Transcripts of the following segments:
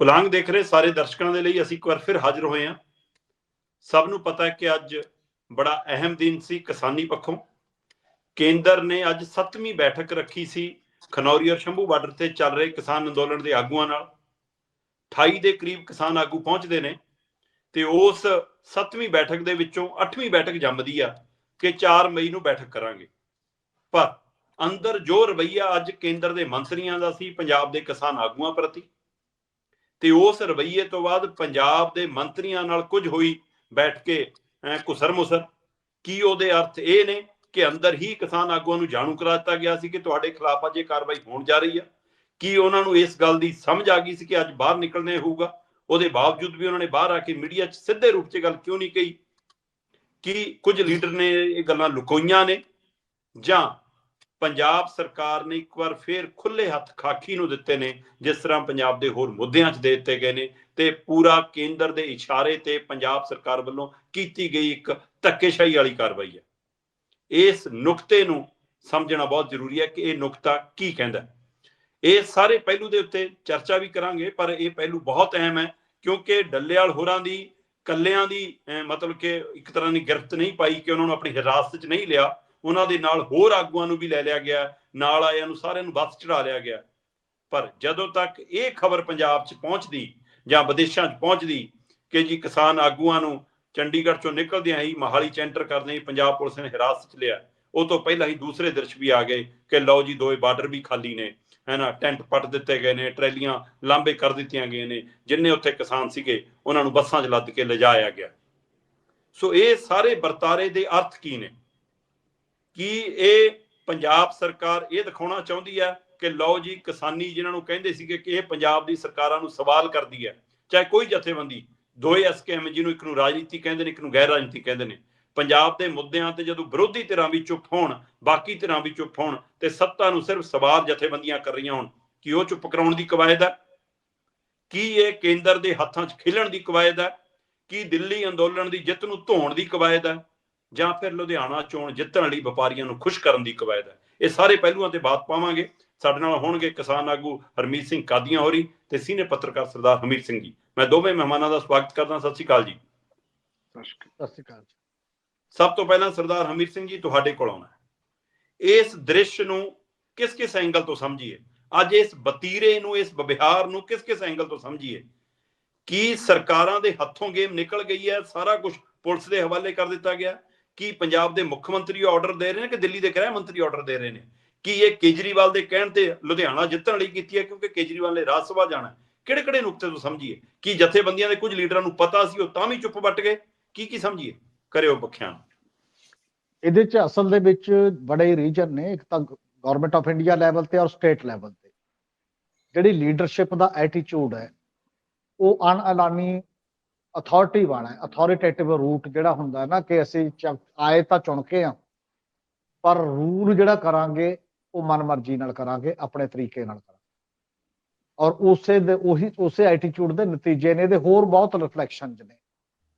ਪੁਲਾਂਗ ਦੇਖ ਰਹੇ ਸਾਰੇ ਦਰਸ਼ਕਾਂ ਦੇ ਲਈ ਅਸੀਂ ਇੱਕ ਵਾਰ ਫਿਰ ਹਾਜ਼ਰ ਹੋਏ ਹਾਂ। ਸਭ ਨੂੰ ਪਤਾ ਹੈ ਕਿ ਅੱਜ ਬੜਾ ਅਹਿਮ ਦਿਨ ਸੀ ਕਿਸਾਨੀ ਪੱਖੋਂ। ਕੇਂਦਰ ਨੇ ਅੱਜ 7ਵੀਂ ਬੈਠਕ ਰੱਖੀ ਸੀ ਖਨੌਰੀ ਔਰ ਸ਼ੰਭੂ ਬਾਰਡਰ ਤੇ ਚੱਲ ਰਹੇ ਕਿਸਾਨ ਅੰਦੋਲਨ ਦੇ ਆਗੂਆਂ ਨਾਲ। 28 ਦੇ ਕਰੀਬ ਕਿਸਾਨ ਆਗੂ ਪਹੁੰਚਦੇ ਨੇ ਤੇ ਉਸ 7ਵੀਂ ਬੈਠਕ ਦੇ ਵਿੱਚੋਂ 8ਵੀਂ ਬੈਠਕ ਜੰਮਦੀ ਆ ਕਿ 4 ਮਈ ਨੂੰ ਬੈਠਕ ਕਰਾਂਗੇ। ਪਰ ਅੰਦਰ ਜੋ ਰਵਈਆ ਅੱਜ ਕੇਂਦਰ ਦੇ ਮੰਤਰੀਆਂ ਦਾ ਸੀ, ਪੰਜਾਬ ਦੇ ਕਿਸਾਨ ਆਗੂਆਂ ਪ੍ਰਤੀ ਤੇ ਉਸ ਰਵਈਏ ਤੋਂ ਬਾਅਦ ਪੰਜਾਬ ਦੇ ਮੰਤਰੀਆਂ ਨਾਲ ਕੁਝ ਹੋਈ, ਬੈਠ ਕੇ ਕੁਸਰ ਮੁਸਰ। ਕੀ ਉਹਦੇ ਅਰਥ ਇਹ ਨੇ ਕਿ ਅੰਦਰ ਹੀ ਕਿਸਾਨ ਆਗੂਆਂ ਨੂੰ ਜਾਣੂ ਕਰਾ ਦਿੱਤਾ ਗਿਆ ਸੀ ਕਿ ਤੁਹਾਡੇ ਖਿਲਾਫ ਅੱਜ ਇਹ ਕਾਰਵਾਈ ਹੋਣ ਜਾ ਰਹੀ ਆ? ਕੀ ਉਹਨਾਂ ਨੂੰ ਇਸ ਗੱਲ ਦੀ ਸਮਝ ਆ ਗਈ ਸੀ ਕਿ ਅੱਜ ਬਾਹਰ ਨਿਕਲਣੇ ਹੋਊਗਾ? ਉਹਦੇ ਬਾਵਜੂਦ ਵੀ ਉਹਨਾਂ ਨੇ ਬਾਹਰ ਆ ਕੇ ਮੀਡੀਆ 'ਚ ਸਿੱਧੇ ਰੂਪ 'ਚ ਗੱਲ ਕਿਉਂ ਨਹੀਂ ਕਹੀ? ਕਿ ਕੁਝ ਲੀਡਰ ਨੇ ਇਹ ਗੱਲਾਂ ਲੁਕੋਈਆਂ ਨੇ? ਜਾਂ ਪੰਜਾਬ ਸਰਕਾਰ ਨੇ ਇੱਕ ਵਾਰ ਫੇਰ ਖੁੱਲੇ ਹੱਥ ਖਾਕੀ ਨੂੰ ਦਿੱਤੇ ਨੇ, ਜਿਸ ਤਰ੍ਹਾਂ ਪੰਜਾਬ ਦੇ ਹੋਰ ਮੁੱਦਿਆਂ 'ਚ ਦੇ ਦਿੱਤੇ ਗਏ ਨੇ ਤੇ ਪੂਰਾ ਕੇਂਦਰ ਦੇ ਇਸ਼ਾਰੇ ਤੇ ਪੰਜਾਬ ਸਰਕਾਰ ਵੱਲੋਂ ਕੀਤੀ ਗਈ ਇੱਕ ਧੱਕੇਸ਼ਾਹੀ ਵਾਲੀ ਕਾਰਵਾਈ ਹੈ। ਇਸ ਨੁਕਤੇ ਨੂੰ ਸਮਝਣਾ ਬਹੁਤ ਜ਼ਰੂਰੀ ਹੈ ਕਿ ਇਹ ਨੁਕਤਾ ਕੀ ਕਹਿੰਦਾ ਇਹ ਸਾਰੇ ਪਹਿਲੂ ਦੇ ਉੱਤੇ ਚਰਚਾ ਵੀ ਕਰਾਂਗੇ, ਪਰ ਇਹ ਪਹਿਲੂ ਬਹੁਤ ਅਹਿਮ ਹੈ, ਕਿਉਂਕਿ ਡੱਲੇਵਾਲ ਹੋਰਾਂ ਦੀ, ਕੱਲਿਆਂ ਦੀ ਮਤਲਬ ਕਿ ਇੱਕ ਤਰ੍ਹਾਂ ਦੀ ਗ੍ਰਿਫ਼ਤ ਨਹੀਂ ਪਾਈ ਕਿ ਉਹਨਾਂ ਨੂੰ ਆਪਣੀ ਹਿਰਾਸਤ 'ਚ ਨਹੀਂ ਲਿਆ। ਉਹਨਾਂ ਦੇ ਨਾਲ ਹੋਰ ਆਗੂਆਂ ਨੂੰ ਵੀ ਲੈ ਲਿਆ ਗਿਆ, ਨਾਲ ਆਇਆਂ ਨੂੰ ਸਾਰਿਆਂ ਨੂੰ ਬੱਸ ਚੜਾ ਲਿਆ ਗਿਆ। ਪਰ ਜਦੋਂ ਤੱਕ ਇਹ ਖਬਰ ਪੰਜਾਬ 'ਚ ਪਹੁੰਚਦੀ ਜਾਂ ਵਿਦੇਸ਼ਾਂ 'ਚ ਪਹੁੰਚਦੀ ਕਿ ਜੀ ਕਿਸਾਨ ਆਗੂਆਂ ਨੂੰ ਚੰਡੀਗੜ੍ਹ ਚੋਂ ਨਿਕਲਦਿਆਂ ਹੀ ਮਹਾਲੀ ਚ ਐਂਟਰ ਕਰਦੇ ਹੀ ਪੰਜਾਬ ਪੁਲਿਸ ਨੇ ਹਿਰਾਸਤ 'ਚ ਲਿਆ, ਉਹ ਤੋਂ ਪਹਿਲਾਂ ਹੀ ਦੂਸਰੇ ਦ੍ਰਿਸ਼ ਵੀ ਆ ਗਏ ਕਿ ਲਓ ਜੀ ਦੋਏ ਬਾਰਡਰ ਵੀ ਖਾਲੀ ਨੇ, ਹੈਨਾ, ਟੈਂਟ ਪੱਟ ਦਿੱਤੇ ਗਏ ਨੇ, ਟਰੈਲੀਆਂ ਲਾਂਬੇ ਕਰ ਦਿੱਤੀਆਂ ਗਈਆਂ ਨੇ, ਜਿੰਨੇ ਉੱਥੇ ਕਿਸਾਨ ਸੀਗੇ, ਉਹਨਾਂ ਨੂੰ ਬੱਸਾਂ 'ਚ ਲੱਦ ਕੇ ਲਿਜਾਇਆ ਗਿਆ। ਸੋ ਇਹ ਸਾਰੇ ਵਰਤਾਰੇ ਦੇ ਅਰਥ ਕੀ ਨੇ? ਕੀ ਇਹ ਪੰਜਾਬ ਸਰਕਾਰ ਇਹ ਦਿਖਾਉਣਾ ਚਾਹੁੰਦੀ ਹੈ ਕਿ ਲਓ ਜੀ ਕਿਸਾਨੀ ਜਿਨ੍ਹਾਂ ਨੂੰ ਕਹਿੰਦੇ ਸੀਗੇ ਕਿ ਇਹ ਪੰਜਾਬ ਦੀ ਸਰਕਾਰਾਂ ਨੂੰ ਸਵਾਲ ਕਰਦੀ ਹੈ, ਚਾਹੇ ਕੋਈ ਜਥੇਬੰਦੀ ਦੋਏ ਐਸਕੇਐਮ ਜਿਹਨੂੰ ਇੱਕ ਨੂੰ ਰਾਜਨੀਤੀ ਕਹਿੰਦੇ ਨੇ, ਇੱਕ ਨੂੰ ਗੈਰ ਰਾਜਨੀਤੀ ਕਹਿੰਦੇ ਨੇ। ਪੰਜਾਬ ਦੇ ਮੁੱਦਿਆਂ ਤੇ ਜਦੋਂ ਵਿਰੋਧੀ ਧਿਰਾਂ ਵੀ ਚੁੱਪ ਹੋਣ, ਬਾਕੀ ਧਿਰਾਂ ਵੀ ਚੁੱਪ ਹੋਣ ਤੇ ਸੱਤਾ ਨੂੰ ਸਿਰਫ ਸਵਾਲ ਜਥੇਬੰਦੀਆਂ ਕਰ ਰਹੀਆਂ ਹੋਣ, ਕਿ ਉਹ ਚੁੱਪ ਕਰਾਉਣ ਦੀ ਕਵਾਇਦ ਹੈ? ਕੀ ਇਹ ਕੇਂਦਰ ਦੇ ਹੱਥਾਂ 'ਚ ਖਿਲਣ ਦੀ ਕਵਾਇਦ ਹੈ? ਕੀ ਦਿੱਲੀ ਅੰਦੋਲਨ ਦੀ ਜਿੱਤ ਨੂੰ ਧੋਣ ਦੀ ਕਵਾਇਦ ਹੈ? ਜਾਂ ਫਿਰ ਲੁਧਿਆਣਾ ਚੋਣ ਜਿੱਤਣ ਲਈ ਵਪਾਰੀਆਂ ਨੂੰ ਖੁਸ਼ ਕਰਨ ਦੀ ਕਵਾਇਦ ਹੈ। ਇਹ ਸਾਰੇ ਪਹਿਲੂਆਂ ਤੇ ਬਾਤ ਪਾਵਾਂਗੇ। ਸਾਡੇ ਨਾਲ ਹੋਣਗੇ ਕਿਸਾਨ ਆਗੂ ਹਰਮੀਤ ਸਿੰਘ ਕਾਦੀਆਂ ਹੋਰੀ ਤੇ ਸੀਨੀਅਰ ਪੱਤਰਕਾਰ ਸਰਦਾਰ ਹਮੀਰ ਸਿੰਘ ਜੀ। ਮੈਂ ਦੋਵੇਂ ਮਹਿਮਾਨਾਂ ਦਾ ਸਵਾਗਤ ਕਰਦਾ ਸਤਿ ਸ਼੍ਰੀ ਅਕਾਲ ਜੀ। ਸਤਿ ਸ਼੍ਰੀ ਅਕਾਲ ਸਭ ਤੋਂ ਪਹਿਲਾਂ ਸਰਦਾਰ ਹਮੀਰ ਸਿੰਘ ਜੀ ਤੁਹਾਡੇ ਕੋਲ ਆਉਣਾ ਇਸ ਦ੍ਰਿਸ਼ ਨੂੰ ਕਿਸ ਕਿਸ ਐਂਗਲ ਤੋਂ ਸਮਝੀਏ? ਅੱਜ ਇਸ ਬਤੀਰੇ ਨੂੰ ਇਸ ਵਿਵਹਾਰ ਨੂੰ ਕਿਸ ਕਿਸ ਐਂਗਲ ਤੋਂ ਸਮਝੀਏ? ਕੀ ਸਰਕਾਰਾਂ ਦੇ ਹੱਥੋਂ ਗੇਮ ਨਿਕਲ ਗਈ ਹੈ? ਸਾਰਾ ਕੁਝ ਪੁਲਿਸ ਦੇ ਹਵਾਲੇ ਕਰ ਦਿੱਤਾ ਗਿਆ। ਕੀ ਪੰਜਾਬ ਦੇ ਮੁੱਖ ਮੰਤਰੀ ਆਰਡਰ ਦੇ ਰਹੇ ਨੇ ਕਿ ਦਿੱਲੀ ਦੇ ਗ੍ਰਹਿ ਮੰਤਰੀ ਆਰਡਰ ਦੇ ਰਹੇ ਨੇ? ਕੀ ਇਹ ਕੇਜਰੀਵਾਲ ਦੇ ਕਹਿਣ ਤੇ ਲੁਧਿਆਣਾ ਜਿੱਤਣ ਲਈ ਕੀਤੀ ਹੈ? ਕਿਉਂਕਿ ਕੇਜਰੀਵਾਲ ਨੇ ਰਾਜ ਸਭਾ ਜਾਣਾ ਕਿਹੜੇ ਕਿਹੜੇ ਨੁਕਤੇ ਤੋਂ ਸਮਝੀਏ? ਕੀ ਜਥੇਬੰਦੀਆਂ ਦੇ ਕੁਝ ਲੀਡਰਾਂ ਨੂੰ ਪਤਾ ਸੀ, ਉਹ ਤਾਂ ਵੀ ਚੁੱਪ ਵੱਟ ਗਏ? ਕੀ ਕੀ ਸਮਝੀਏ? ਕਰਿਓ ਬਖਿਆਨ ਇਹਦੇ ਚ ਅਸਲ ਦੇ ਵਿੱਚ ਬੜੇ ਰੀਜਨ ਨੇ। ਇੱਕ ਤਾਂ ਗਵਰਨਮੈਂਟ ਆਫ ਇੰਡੀਆ ਲੈਵਲ ਤੇ ਔਰ ਸਟੇਟ ਲੈਵਲ ਤੇ। ਜਿਹੜੀ ਲੀਡਰਸ਼ਿਪ ਦਾ ਐਟੀਟਿਊਡ ਹੈ, ਉਹ ਅਨਅਲਾਨੀ ਅਥਾਰਟੀ ਵਾਲਾ ਹੈ ਅਥਾਰਟੇਟਿਵ ਰੂਟ ਜਿਹੜਾ ਹੁੰਦਾ ਨਾ ਕਿ ਅਸੀਂ ਆਏ ਤਾਂ ਚੁਣ ਕੇ ਆ, ਪਰ ਰੂਲ ਜਿਹੜਾ ਕਰਾਂਗੇ, ਉਹ ਮਨਮਰਜ਼ੀ ਨਾਲ ਕਰਾਂਗੇ, ਆਪਣੇ ਤਰੀਕੇ ਨਾਲ ਕਰਾਂਗੇ। ਔਰ ਉਸੇ ਦੇ, ਉਹੀ, ਉਸੇ ਐਟੀਟਿਊਡ ਦੇ ਨਤੀਜੇ ਨੇ, ਇਹਦੇ ਹੋਰ ਬਹੁਤ ਰਿਫਲੈਕਸ਼ਨਸ ਨੇ।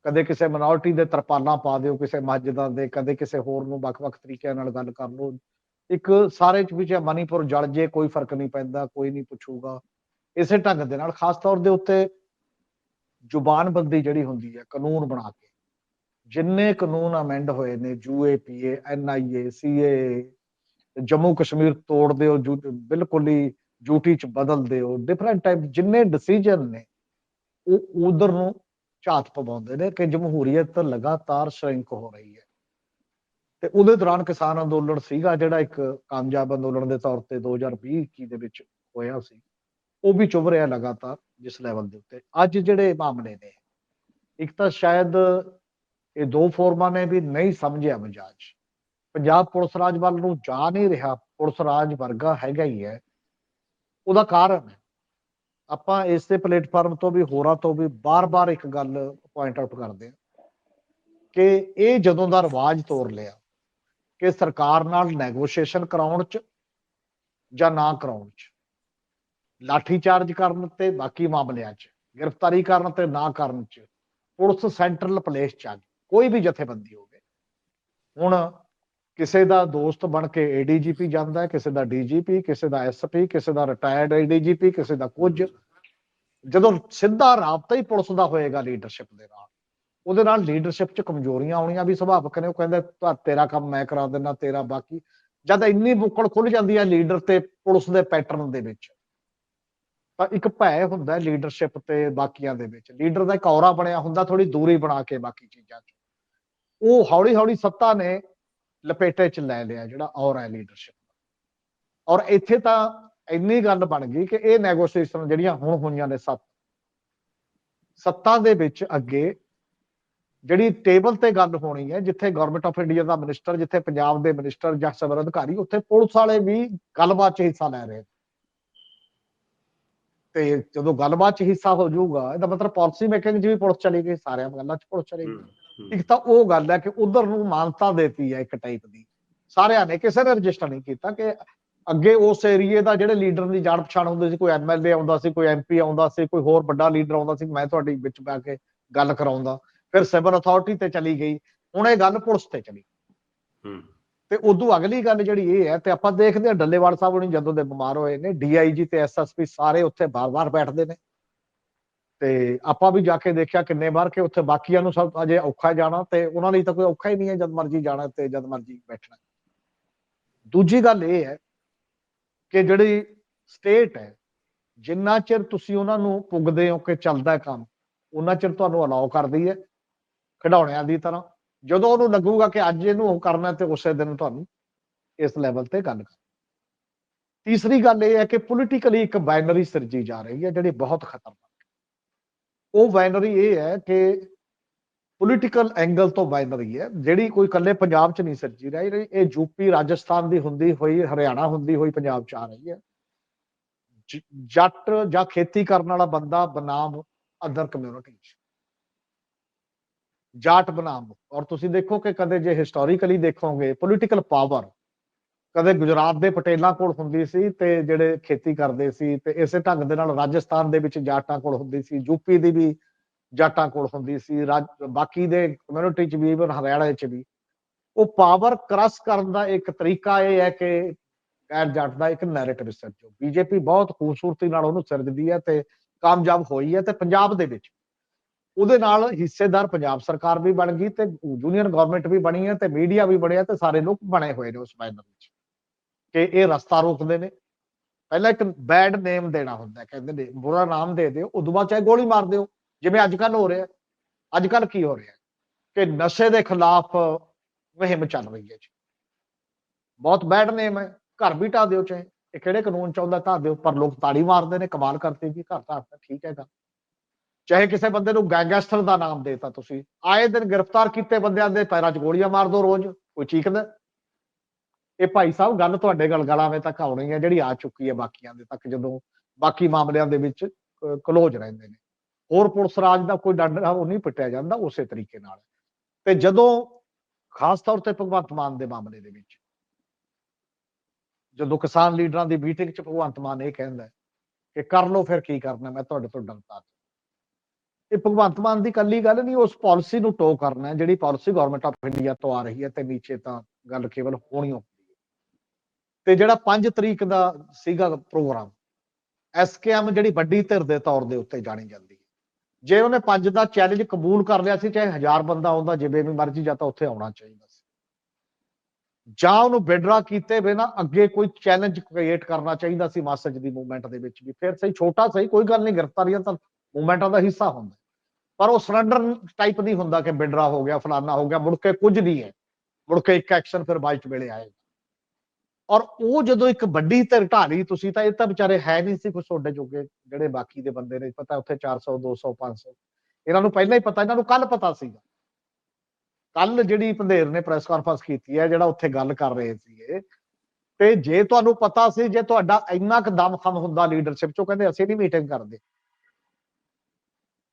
ਕਦੇ ਕਿਸੇ ਮਿਨੋਰਟੀ ਦੇ ਤਰਪਾਲਾਂ ਪਾ ਦਿਓ, ਕਿਸੇ ਮਸਜਿਦਾਂ ਦੇ, ਕਦੇ ਕਿਸੇ ਹੋਰ ਨੂੰ ਵੱਖ-ਵੱਖ ਤਰੀਕਿਆਂ ਨਾਲ ਗੱਲ ਕਰ ਲਓ। ਇੱਕ ਸਾਰੇ ਚ ਵਿੱਚ ਮਨੀਪੁਰ ਜਲ ਜੇ, ਕੋਈ ਫ਼ਰਕ ਨਹੀਂ ਪੈਂਦਾ, ਕੋਈ ਨਹੀਂ ਪੁੱਛੂਗਾ। ਇਸੇ ਢੰਗ ਦੇ ਨਾਲ, ਖਾਸ ਤੌਰ ਦੇ ਉੱਤੇ ਜ਼ੁਬਾਨਬੰਦੀ ਜਿਹੜੀ ਹੁੰਦੀ ਹੈ, ਕਾਨੂੰਨ ਬਣਾ ਕੇ। ਜਿੰਨੇ ਕਾਨੂੰਨ ਅਮੈਂਡ ਹੋਏ ਨੇ UAPA NIA CA Jammu Kashmir ਤੋੜ ਦਿਓ ਬਿਲਕੁਲ ਹੀ ਡਿਊਟੀ ਚ ਬਦਲ ਦਿਓ ਡਿਫਰੈਂਟ ਟਾਈਪ ਜਿੰਨੇ ਡਿਸੀਜਨ ਨੇ, ਉਹ ਉਧਰ ਨੂੰ ਝਾਤ ਪਵਾਉਂਦੇ ਨੇ ਕਿ ਜਮਹੂਰੀਅਤ ਲਗਾਤਾਰ ਸ਼ਰਿੰਕ ਹੋ ਰਹੀ ਹੈ। ਤੇ ਉਹਦੇ ਦੌਰਾਨ ਕਿਸਾਨ ਅੰਦੋਲਨ ਸੀਗਾ, ਜਿਹੜਾ ਇੱਕ ਕਾਮਯਾਬ ਅੰਦੋਲਨ ਦੇ ਤੌਰ ਤੇ 2020 21 ਦੇ ਵਿੱਚ ਹੋਇਆ ਸੀ। ਉਹ ਵੀ ਚੁਭ ਰਿਹਾ ਲਗਾਤਾਰ ਜਿਸ ਲੈਵਲ ਦੇ ਉੱਤੇ। ਅੱਜ ਜਿਹੜੇ ਮਾਮਲੇ ਨੇ, ਇੱਕ ਤਾਂ ਸ਼ਾਇਦ ਇਹ ਦੋ ਫੋਰਮਾਂ ਨੇ ਵੀ ਨਹੀਂ ਸਮਝਿਆ ਮਜਾਜ। ਪੰਜਾਬ ਪੁਲਿਸ ਰਾਜ ਵੱਲ ਨੂੰ ਜਾ ਨਹੀਂ ਰਿਹਾ, ਪੁਲਿਸ ਰਾਜ ਵਰਗਾ ਹੈਗਾ ਹੀ ਹੈ। ਉਹਦਾ ਕਾਰਨ ਆਪਾਂ ਇਸ ਦੇ ਪਲੇਟਫਾਰਮ ਤੋਂ ਵੀ, ਹੋਰਾਂ ਤੋਂ ਵੀ ਬਾਰ-ਬਾਰ ਇੱਕ ਗੱਲ ਪੁਆਇੰਟ ਆਊਟ ਕਰਦੇ ਹਾਂ ਕਿ ਇਹ ਜਦੋਂ ਦਾ ਰਿਵਾਜ ਤੋਰ ਲਿਆ ਕਿ ਸਰਕਾਰ ਨਾਲ ਨੈਗੋਸ਼ੀਏਸ਼ਨ ਕਰਾਉਣ ਚ ਜਾਂ ਨਾ ਕਰਾਉਣ ਚ ਲਾਠੀ ਚਾਰਜ ਕਰਨ ਤੇ ਬਾਕੀ ਮਾਮਲਿਆਂ 'ਚ, ਗ੍ਰਿਫਤਾਰੀ ਕਰਨ ਤੇ ਨਾ ਕਰਨ 'ਚ, ਪੁਲਿਸ ਸੈਂਟਰਲ ਪਲੇਸ 'ਚ ਆ ਗਈ, ਕੋਈ ਵੀ ਜਥੇਬੰਦੀ ਹੋਵੇ। ਹੁਣ ਕਿਸੇ ਦਾ ਦੋਸਤ ਬਣ ਕੇ ਏਡੀਜੀਪੀ ਜਾਂਦਾ ਹੈ ਕਿਸੇ ਦਾ ਡੀਜੀਪੀ ਕਿਸੇ ਦਾ ਐਸਪੀ ਕਿਸੇ ਦਾ ਰਿਟਾਇਰਡ ਏਡੀਜੀਪੀ ਕਿਸੇ ਦਾ ਕੁਝ, ਜਦੋਂ ਸਿੱਧਾ ਰਾਬਤਾ ਹੀ ਪੁਲਿਸ ਦਾ ਹੋਏਗਾ ਲੀਡਰਸ਼ਿਪ ਦੇ ਨਾਲ। ਉਹਦੇ ਨਾਲ ਲੀਡਰਸ਼ਿਪ 'ਚ ਕਮਜ਼ੋਰੀਆਂ ਆਉਣੀਆਂ ਵੀ ਸੁਭਾਵਿਕ ਨੇ, ਉਹ ਕਹਿੰਦੇ ਤੇਰਾ ਕੰਮ ਮੈਂ ਕਰਾ ਦਿੰਦਾ, ਤੇਰਾ ਬਾਕੀ। ਜਦ ਇੰਨੀ ਬੁੱਕਲ ਖੁੱਲ ਜਾਂਦੀ ਹੈ ਲੀਡਰ ਤੇ ਪੁਲਿਸ ਦੇ ਪੈਟਰਨ ਦੇ ਵਿੱਚ। ਤਾਂ ਇੱਕ ਭੈ ਹੁੰਦਾ ਲੀਡਰਸ਼ਿਪ ਤੇ ਬਾਕੀਆਂ ਦੇ ਵਿੱਚ। ਲੀਡਰ ਦਾ ਇੱਕ ਔਰਾ ਬਣਿਆ ਹੁੰਦਾ ਥੋੜੀ ਦੂਰੀ ਬਣਾ ਕੇ ਬਾਕੀ ਚੀਜ਼ਾਂ 'ਚ। ਉਹ ਹੌਲੀ ਹੌਲੀ ਸੱਤਾ ਨੇ ਲਪੇਟੇ 'ਚ ਲੈ ਲਿਆ, ਜਿਹੜਾ ਔਰਾ ਹੈ ਲੀਡਰਸ਼ਿਪ ਔਰ ਇੱਥੇ ਤਾਂ ਇੰਨੀ ਗੱਲ ਬਣ ਗਈ ਕਿ ਇਹ ਨੈਗੋਸੀਏਸ਼ਨ ਜਿਹੜੀਆਂ ਹੁਣ ਹੋਈਆਂ ਨੇ ਸੱਤ, ਸੱਤਾ ਦੇ ਵਿੱਚ ਅੱਗੇ ਜਿਹੜੀ ਟੇਬਲ ਤੇ ਗੱਲ ਹੋਣੀ ਹੈ, ਜਿੱਥੇ ਗਵਰਨਮੈਂਟ ਆਫ ਇੰਡੀਆ ਦਾ ਮਿਨਿਸਟਰ ਜਿੱਥੇ ਪੰਜਾਬ ਦੇ ਮਿਨਿਸਟਰ ਜਾਂ ਸਬਰ ਅਧਿਕਾਰੀ, ਉੱਥੇ ਪੁਲਿਸ ਵਾਲੇ ਵੀ ਗੱਲਬਾਤ 'ਚ ਹਿੱਸਾ ਲੈ ਰਹੇ ਤੇ ਜਦੋਂ ਗੱਲਬਾਤ 'ਚ ਹਿੱਸਾ ਹੋ ਜਾਊਗਾ ਇਹਦਾ ਮਤਲਬ ਪਾਲਿਸੀ ਮੇਕਿੰਗ 'ਚ ਵੀ ਪੁਲਿਸ ਚਲੀ ਗਈ ਸਾਰਿਆਂ ਗੱਲਾਂ 'ਚ ਪੁਲਿਸ ਚਲੀ ਗਈ। ਇੱਕ ਤਾਂ ਉਹ ਗੱਲ ਹੈ ਕਿ ਉਧਰ ਨੂੰ ਮਾਨਤਾ ਦੇਤੀ ਹੈ ਇੱਕ ਟਾਈਪ ਦੀ। ਸਾਰਿਆਂ ਨੇ ਕਿਸੇ ਨੇ ਰਜਿਸਟਰ ਨਹੀਂ ਕੀਤਾ ਕਿ ਅੱਗੇ ਉਸ ਏਰੀਏ ਦਾ ਜਿਹੜੇ ਲੀਡਰ ਦੀ ਜਾਣ ਪਛਾਣ ਹੁੰਦੀ ਸੀ ਕੋਈ ਐਮਐਲਏ ਆਉਂਦਾ ਸੀ ਕੋਈ ਐਮਪੀ ਆਉਂਦਾ ਸੀ ਕੋਈ ਹੋਰ ਵੱਡਾ ਲੀਡਰ ਆਉਂਦਾ ਸੀ ਮੈਂ ਤੁਹਾਡੀ ਵਿੱਚ ਬੈ ਕੇ ਗੱਲ ਕਰਾਉਂਦਾ। ਫਿਰ ਸਿਵਲ ਅਥਾਰਟੀ ਤੇ ਚਲੀ ਗਈ। ਹੁਣ ਇਹ ਗੱਲ ਪੁਲਿਸ ਤੇ ਚਲੀ। ਹੂੰ। ਤੇ ਉਦੋਂ ਅਗਲੀ ਗੱਲ ਜਿਹੜੀ ਇਹ ਹੈ, ਤੇ ਆਪਾਂ ਦੇਖਦੇ ਹਾਂ ਡੱਲੇਵਾਲ ਸਾਹਿਬ ਹੁਣੀ ਜਦੋਂ ਦੇ ਬਿਮਾਰ ਹੋਏ ਨੇ ਡੀਆਈਜੀ ਤੇ ਐਸਐਸਪੀ ਸਾਰੇ ਉੱਥੇ ਬਾਰ-ਬਾਰ ਬੈਠਦੇ ਨੇ। ਤੇ ਆਪਾਂ ਵੀ ਜਾ ਕੇ ਦੇਖਿਆ ਕਿੰਨੇ ਵਾਰ ਕਿ ਉੱਥੇ ਬਾਕੀਆਂ ਨੂੰ ਸਭ ਅਜੇ ਔਖਾ ਜਾਣਾ ਤੇ ਉਹਨਾਂ ਲਈ ਤਾਂ ਕੋਈ ਔਖਾ ਹੀ ਨਹੀਂ ਹੈ ਜਦ ਮਰਜ਼ੀ ਜਾਣਾ ਤੇ ਜਦ ਮਰਜ਼ੀ ਬੈਠਣਾ। ਦੂਜੀ ਗੱਲ ਇਹ ਹੈ ਕਿ ਜਿਹੜੀ ਸਟੇਟ ਹੈ, ਜਿੰਨਾ ਚਿਰ ਤੁਸੀਂ ਉਹਨਾਂ ਨੂੰ ਪੁੱਗਦੇ ਹੋ ਕਿ ਚੱਲਦਾ ਕੰਮ, ਉਹਨਾਂ ਚਿਰ ਤੁਹਾਨੂੰ ਅਲਾਉ ਕਰਦੀ ਹੈ ਖਿਡੌਣਿਆਂ ਦੀ ਤਰ੍ਹਾਂ। ਜਦੋਂ ਉਹਨੂੰ ਲੱਗੂਗਾ ਕਿ ਅੱਜ ਇਹਨੂੰ ਉਹ ਕਰਨਾ ਤੇ ਉਸੇ ਦਿਨ ਤੁਹਾਨੂੰ ਇਸ ਲੈਵਲ ਤੇ ਗੱਲ ਕਰ। ਤੀਸਰੀ ਗੱਲ ਇਹ ਹੈ ਕਿ ਪੋਲੀਟੀਕਲੀ ਇੱਕ ਬਾਈਨਰੀ ਸਿਰਜੀ ਜਾ ਰਹੀ ਹੈ, ਜਿਹੜੀ ਬਹੁਤ ਖਤਰਨਾਕ ਹੈ। ਉਹ ਬਾਈਨਰੀ ਇਹ ਹੈ ਕਿ ਪੋਲੀਟੀਕਲ ਐਂਗਲ ਤੋਂ ਬਾਈਨਰੀ ਹੈ, ਜਿਹੜੀ ਕੋਈ ਇਕੱਲੇ ਪੰਜਾਬ 'ਚ ਨਹੀਂ ਸਿਰਜੀ ਰਹੀ ਰਹੀ ਇਹ ਯੂਪੀ ਰਾਜਸਥਾਨ ਦੀ ਹੁੰਦੀ ਹੋਈ, ਹਰਿਆਣਾ ਹੁੰਦੀ ਹੋਈ ਪੰਜਾਬ 'ਚ ਆ ਰਹੀ ਹੈ। ਜੱਟ ਜਾਂ ਖੇਤੀ ਕਰਨ ਵਾਲਾ ਬੰਦਾ ਬਨਾਮ ਅਦਰ ਕਮਿਊਨਿਟੀ 'ਚ ਜਾਟ ਬਨਾਮ ਔਰ ਤੁਸੀਂ ਦੇਖੋ ਕਿ ਕਦੇ ਜੇ ਹਿਸਟੋਰੀਕਲੀ ਦੇਖੋਗੇ ਪੋਲੀਟੀਕਲ ਪਾਵਰ ਕਦੇ ਗੁਜਰਾਤ ਦੇ ਪਟੇਲਾਂ ਕੋਲ ਹੁੰਦੀ ਸੀ ਤੇ ਜਿਹੜੇ ਖੇਤੀ ਕਰਦੇ ਸੀ ਤੇ ਇਸੇ ਢੰਗ ਦੇ ਨਾਲ ਰਾਜਸਥਾਨ ਦੇ ਵਿੱਚ ਜਾਟਾਂ ਕੋਲ ਹੁੰਦੀ ਸੀ ਯੂਪੀ ਦੀ ਵੀ ਜਾਟਾਂ ਕੋਲ ਹੁੰਦੀ ਸੀ, ਰਾਜ- ਬਾਕੀ ਦੇ ਕਮਿਊਨਿਟੀ ਚ ਵੀ ਇਵਨ ਹਰਿਆਣਾ ਚ ਵੀ। ਉਹ ਪਾਵਰ ਕ੍ਰਾਸ ਕਰਨ ਦਾ ਇੱਕ ਤਰੀਕਾ ਇਹ ਹੈ ਕਿ ਗੈਰ ਜੱਟ ਦਾ ਇੱਕ ਨੈਰੇਟਿਵ ਸਿਰਜੋ। ਬੀਜੇਪੀ ਬਹੁਤ ਖੂਬਸੂਰਤੀ ਨਾਲ ਉਹਨੂੰ ਸਿਰਜਦੀ ਹੈ ਤੇ ਕਾਮਯਾਬ ਹੋਈ ਹੈ ਤੇ ਪੰਜਾਬ ਦੇ ਵਿੱਚ ਉਹਦੇ ਨਾਲ ਹਿੱਸੇਦਾਰ ਪੰਜਾਬ ਸਰਕਾਰ ਵੀ ਬਣ ਗਈ ਤੇ ਯੂਨੀਅਨ ਗਵਰਨਮੈਂਟ ਵੀ ਬਣੀ ਹੈ ਤੇ ਮੀਡੀਆ ਵੀ ਬਣਿਆ ਤੇ ਸਾਰੇ ਲੋਕ ਬਣੇ ਹੋਏ ਨੇ ਉਸ ਬਾਈਨਰ ਵਿੱਚ ਕਿ ਇਹ ਰਸਤਾ ਰੋਕਦੇ ਨੇ। ਪਹਿਲਾਂ ਇੱਕ ਬੈਡ ਨੇਮ ਦੇਣਾ ਹੁੰਦਾ, ਕਹਿੰਦੇ ਨੇ, ਬੁਰਾ ਨਾਮ ਦੇ ਦਿਓ, ਉਦੋਂ ਬਾਅਦ ਚਾਹੇ ਗੋਲੀ ਮਾਰ ਦਿਓ, ਜਿਵੇਂ ਅੱਜ ਕੱਲ ਹੋ ਰਿਹਾ, ਅੱਜ ਕੱਲ ਕੀ ਹੋ ਰਿਹਾ? ਕਿ ਨਸ਼ੇ ਦੇ ਖਿਲਾਫ ਮੁਹਿੰਮ ਚੱਲ ਰਹੀ ਹੈ ਜੀ। ਬਹੁਤ ਬੈਡ ਨੇਮ ਹੈ, ਘਰ ਵੀ ਢਾ ਦਿਓ ਚਾਹੇ, ਇਹ ਕਿਹੜੇ ਕਾਨੂੰਨ ਚਾਹੁੰਦਾ ਢਾ ਦਿਓ, ਪਰ ਲੋਕ ਤਾੜੀ ਮਾਰਦੇ ਨੇ, ਕਮਾਲ ਕਰਤੇ ਜੀ ਘਰ ਢਾਤਾ ਠੀਕ ਹੈਗਾ। ਚਾਹੇ ਕਿਸੇ ਬੰਦੇ ਨੂੰ ਗੈਂਗਸਟਰ ਦਾ ਨਾਮ ਦੇਤਾ ਤੁਸੀਂ। ਆਏ ਦਿਨ ਗ੍ਰਿਫਤਾਰ ਕੀਤੇ ਬੰਦਿਆਂ ਦੇ ਪੈਰਾਂ 'ਚ ਗੋਲੀਆਂ ਮਾਰ ਦੋ ਰੋਜ਼। ਕੋਈ ਚੀਕਦਾ ਇਹ ਭਾਈ ਸਾਹਿਬ ਗੱਲ ਤੁਹਾਡੇ ਗਲਗਲਾਵੇਂ ਤੱਕ ਆਉਣੀ ਹੈ, ਜਿਹੜੀ ਆ ਚੁੱਕੀ ਹੈ ਬਾਕੀਆਂ ਦੇ ਤੱਕ ਜਦੋਂ ਬਾਕੀ ਮਾਮਲਿਆਂ ਦੇ ਵਿੱਚ ਕਲੋਜ਼ ਰਹਿੰਦੇ ਨੇ। ਹੋਰ ਪੁਲਿਸ ਰਾਜ ਦਾ ਕੋਈ ਡੰਡ ਉਹ ਨਹੀਂ ਪਿੱਟਿਆ ਜਾਂਦਾ ਉਸੇ ਤਰੀਕੇ ਨਾਲ। ਤੇ ਜਦੋਂ ਖਾਸ ਤੌਰ ਤੇ ਭਗਵੰਤ ਮਾਨ ਦੇ ਮਾਮਲੇ ਦੇ ਵਿੱਚ, ਜਦੋਂ ਕਿਸਾਨ ਲੀਡਰਾਂ ਦੀ ਮੀਟਿੰਗ 'ਚ ਭਗਵੰਤ ਮਾਨ ਇਹ ਕਹਿੰਦਾ ਕਿ ਕਰ ਲਓ ਫਿਰ ਕੀ ਕਰਨਾ, ਮੈਂ ਤੁਹਾਡੇ ਤੋਂ ਡਰਦਾ। ਇਹ ਭਗਵੰਤ ਮਾਨ ਦੀ ਕੱਲੀ ਗੱਲ ਨਹੀਂ, ਉਸ ਪਾਲਿਸੀ ਨੂੰ ਟੋ ਕਰਨਾ ਜਿਹੜੀ ਪਾਲਿਸੀ ਗਵਰਨਮੈਂਟ ਆਫ ਇੰਡੀਆ ਤੋਂ ਆ ਰਹੀ ਹੈ ਤੇ ਨੀਚੇ ਤਾਂ ਗੱਲ ਕੇਵਲ ਹੋਣੀ ਹੁੰਦੀ ਤੇ ਜਿਹੜਾ 5 ਤਰੀਕ ਦਾ ਸੀਗਾ ਪ੍ਰੋਗਰਾਮ ਐਸਕੇਐਮ ਜਿਹੜੀ ਵੱਡੀ ਧਿਰ ਦੇ ਤੌਰ ਦੇ ਉੱਤੇ ਜਾਣੀ ਜਾਂਦੀ ਹੈ। ਜੇ ਉਹਨੇ 5 ਦਾ ਚੈਲੰਜ ਕਬੂਲ ਕਰ ਲਿਆ ਸੀ, ਚਾਹੇ ਹਜ਼ਾਰ ਬੰਦਾ ਆਉਂਦਾ, ਜਿਵੇਂ ਵੀ ਮਰਜ਼ੀ ਜਾਂ ਤਾਂ ਉੱਥੇ ਆਉਣਾ ਚਾਹੀਦਾ ਸੀ। ਜਾਂ ਉਹਨੂੰ ਵਿਡਰਾ ਕੀਤੇ ਬਿਨਾ ਅੱਗੇ ਕੋਈ ਚੈਲੰਜ ਕ੍ਰੀਏਟ ਕਰਨਾ ਚਾਹੀਦਾ ਸੀ ਮਾਸਜ ਦੀ ਮੂਵਮੈਂਟ ਦੇ ਵਿੱਚ ਵੀ। ਫਿਰ ਸਹੀ, ਛੋਟਾ ਸਹੀ, ਕੋਈ ਗੱਲ ਨਹੀਂ, ਗ੍ਰਿਫਤਾਰੀਆਂ ਤਾਂ ਮੂਵਮੈਂਟਾਂ ਦਾ ਹਿੱਸਾ ਹੁੰਦਾ ਪਰ ਉਹ ਸਰੈਂਡਰ ਟਾਈਪ ਨਹੀਂ ਹੁੰਦਾ ਕਿ ਬਿਡਰਾ ਹੋ ਗਿਆ, ਫਲਾਨਾ ਹੋ ਗਿਆ, ਮੁੜ ਕੇ ਕੁਝ ਨਹੀਂ ਹੈ। ਮੁੜ ਕੇ ਇੱਕ ਐਕਸ਼ਨ ਫਿਰ ਬਾਅਦ ਚ ਵੇਲੇ ਆਏਗਾ ਔਰ ਉਹ ਜਦੋਂ ਇੱਕ ਵੱਡੀ ਧਿਰ ਢਾਲੀ ਤੁਸੀਂ ਤਾਂ ਇਹ ਤਾਂ ਵਿਚਾਰੇ ਹੈ ਨਹੀਂ ਸੀ ਕੁਝ ਤੁਹਾਡੇ ਜੋਗੇ, ਜਿਹੜੇ ਬਾਕੀ ਦੇ ਬੰਦੇ ਨੇ, ਪਤਾ ਉੱਥੇ 400 200 500 ਇਹਨਾਂ ਨੂੰ ਪਹਿਲਾਂ ਹੀ ਪਤਾ, ਇਹਨਾਂ ਨੂੰ ਕੱਲ ਪਤਾ ਸੀਗਾ। ਕੱਲ ਜਿਹੜੀ ਪੰਧੇਰ ਨੇ ਪ੍ਰੈਸ ਕਾਨਫਰੰਸ ਕੀਤੀ ਹੈ, ਜਿਹੜਾ ਉੱਥੇ ਗੱਲ ਕਰ ਰਹੇ ਸੀਗੇ। ਤੇ ਜੇ ਤੁਹਾਨੂੰ ਪਤਾ ਸੀ, ਜੇ ਤੁਹਾਡਾ ਇੰਨਾ ਕੁ ਦਮਖਮ ਹੁੰਦਾ ਲੀਡਰਸ਼ਿਪ ਚੋਂ, ਕਹਿੰਦੇ ਅਸੀਂ ਨਹੀਂ ਮੀਟਿੰਗ ਕਰਦੇ।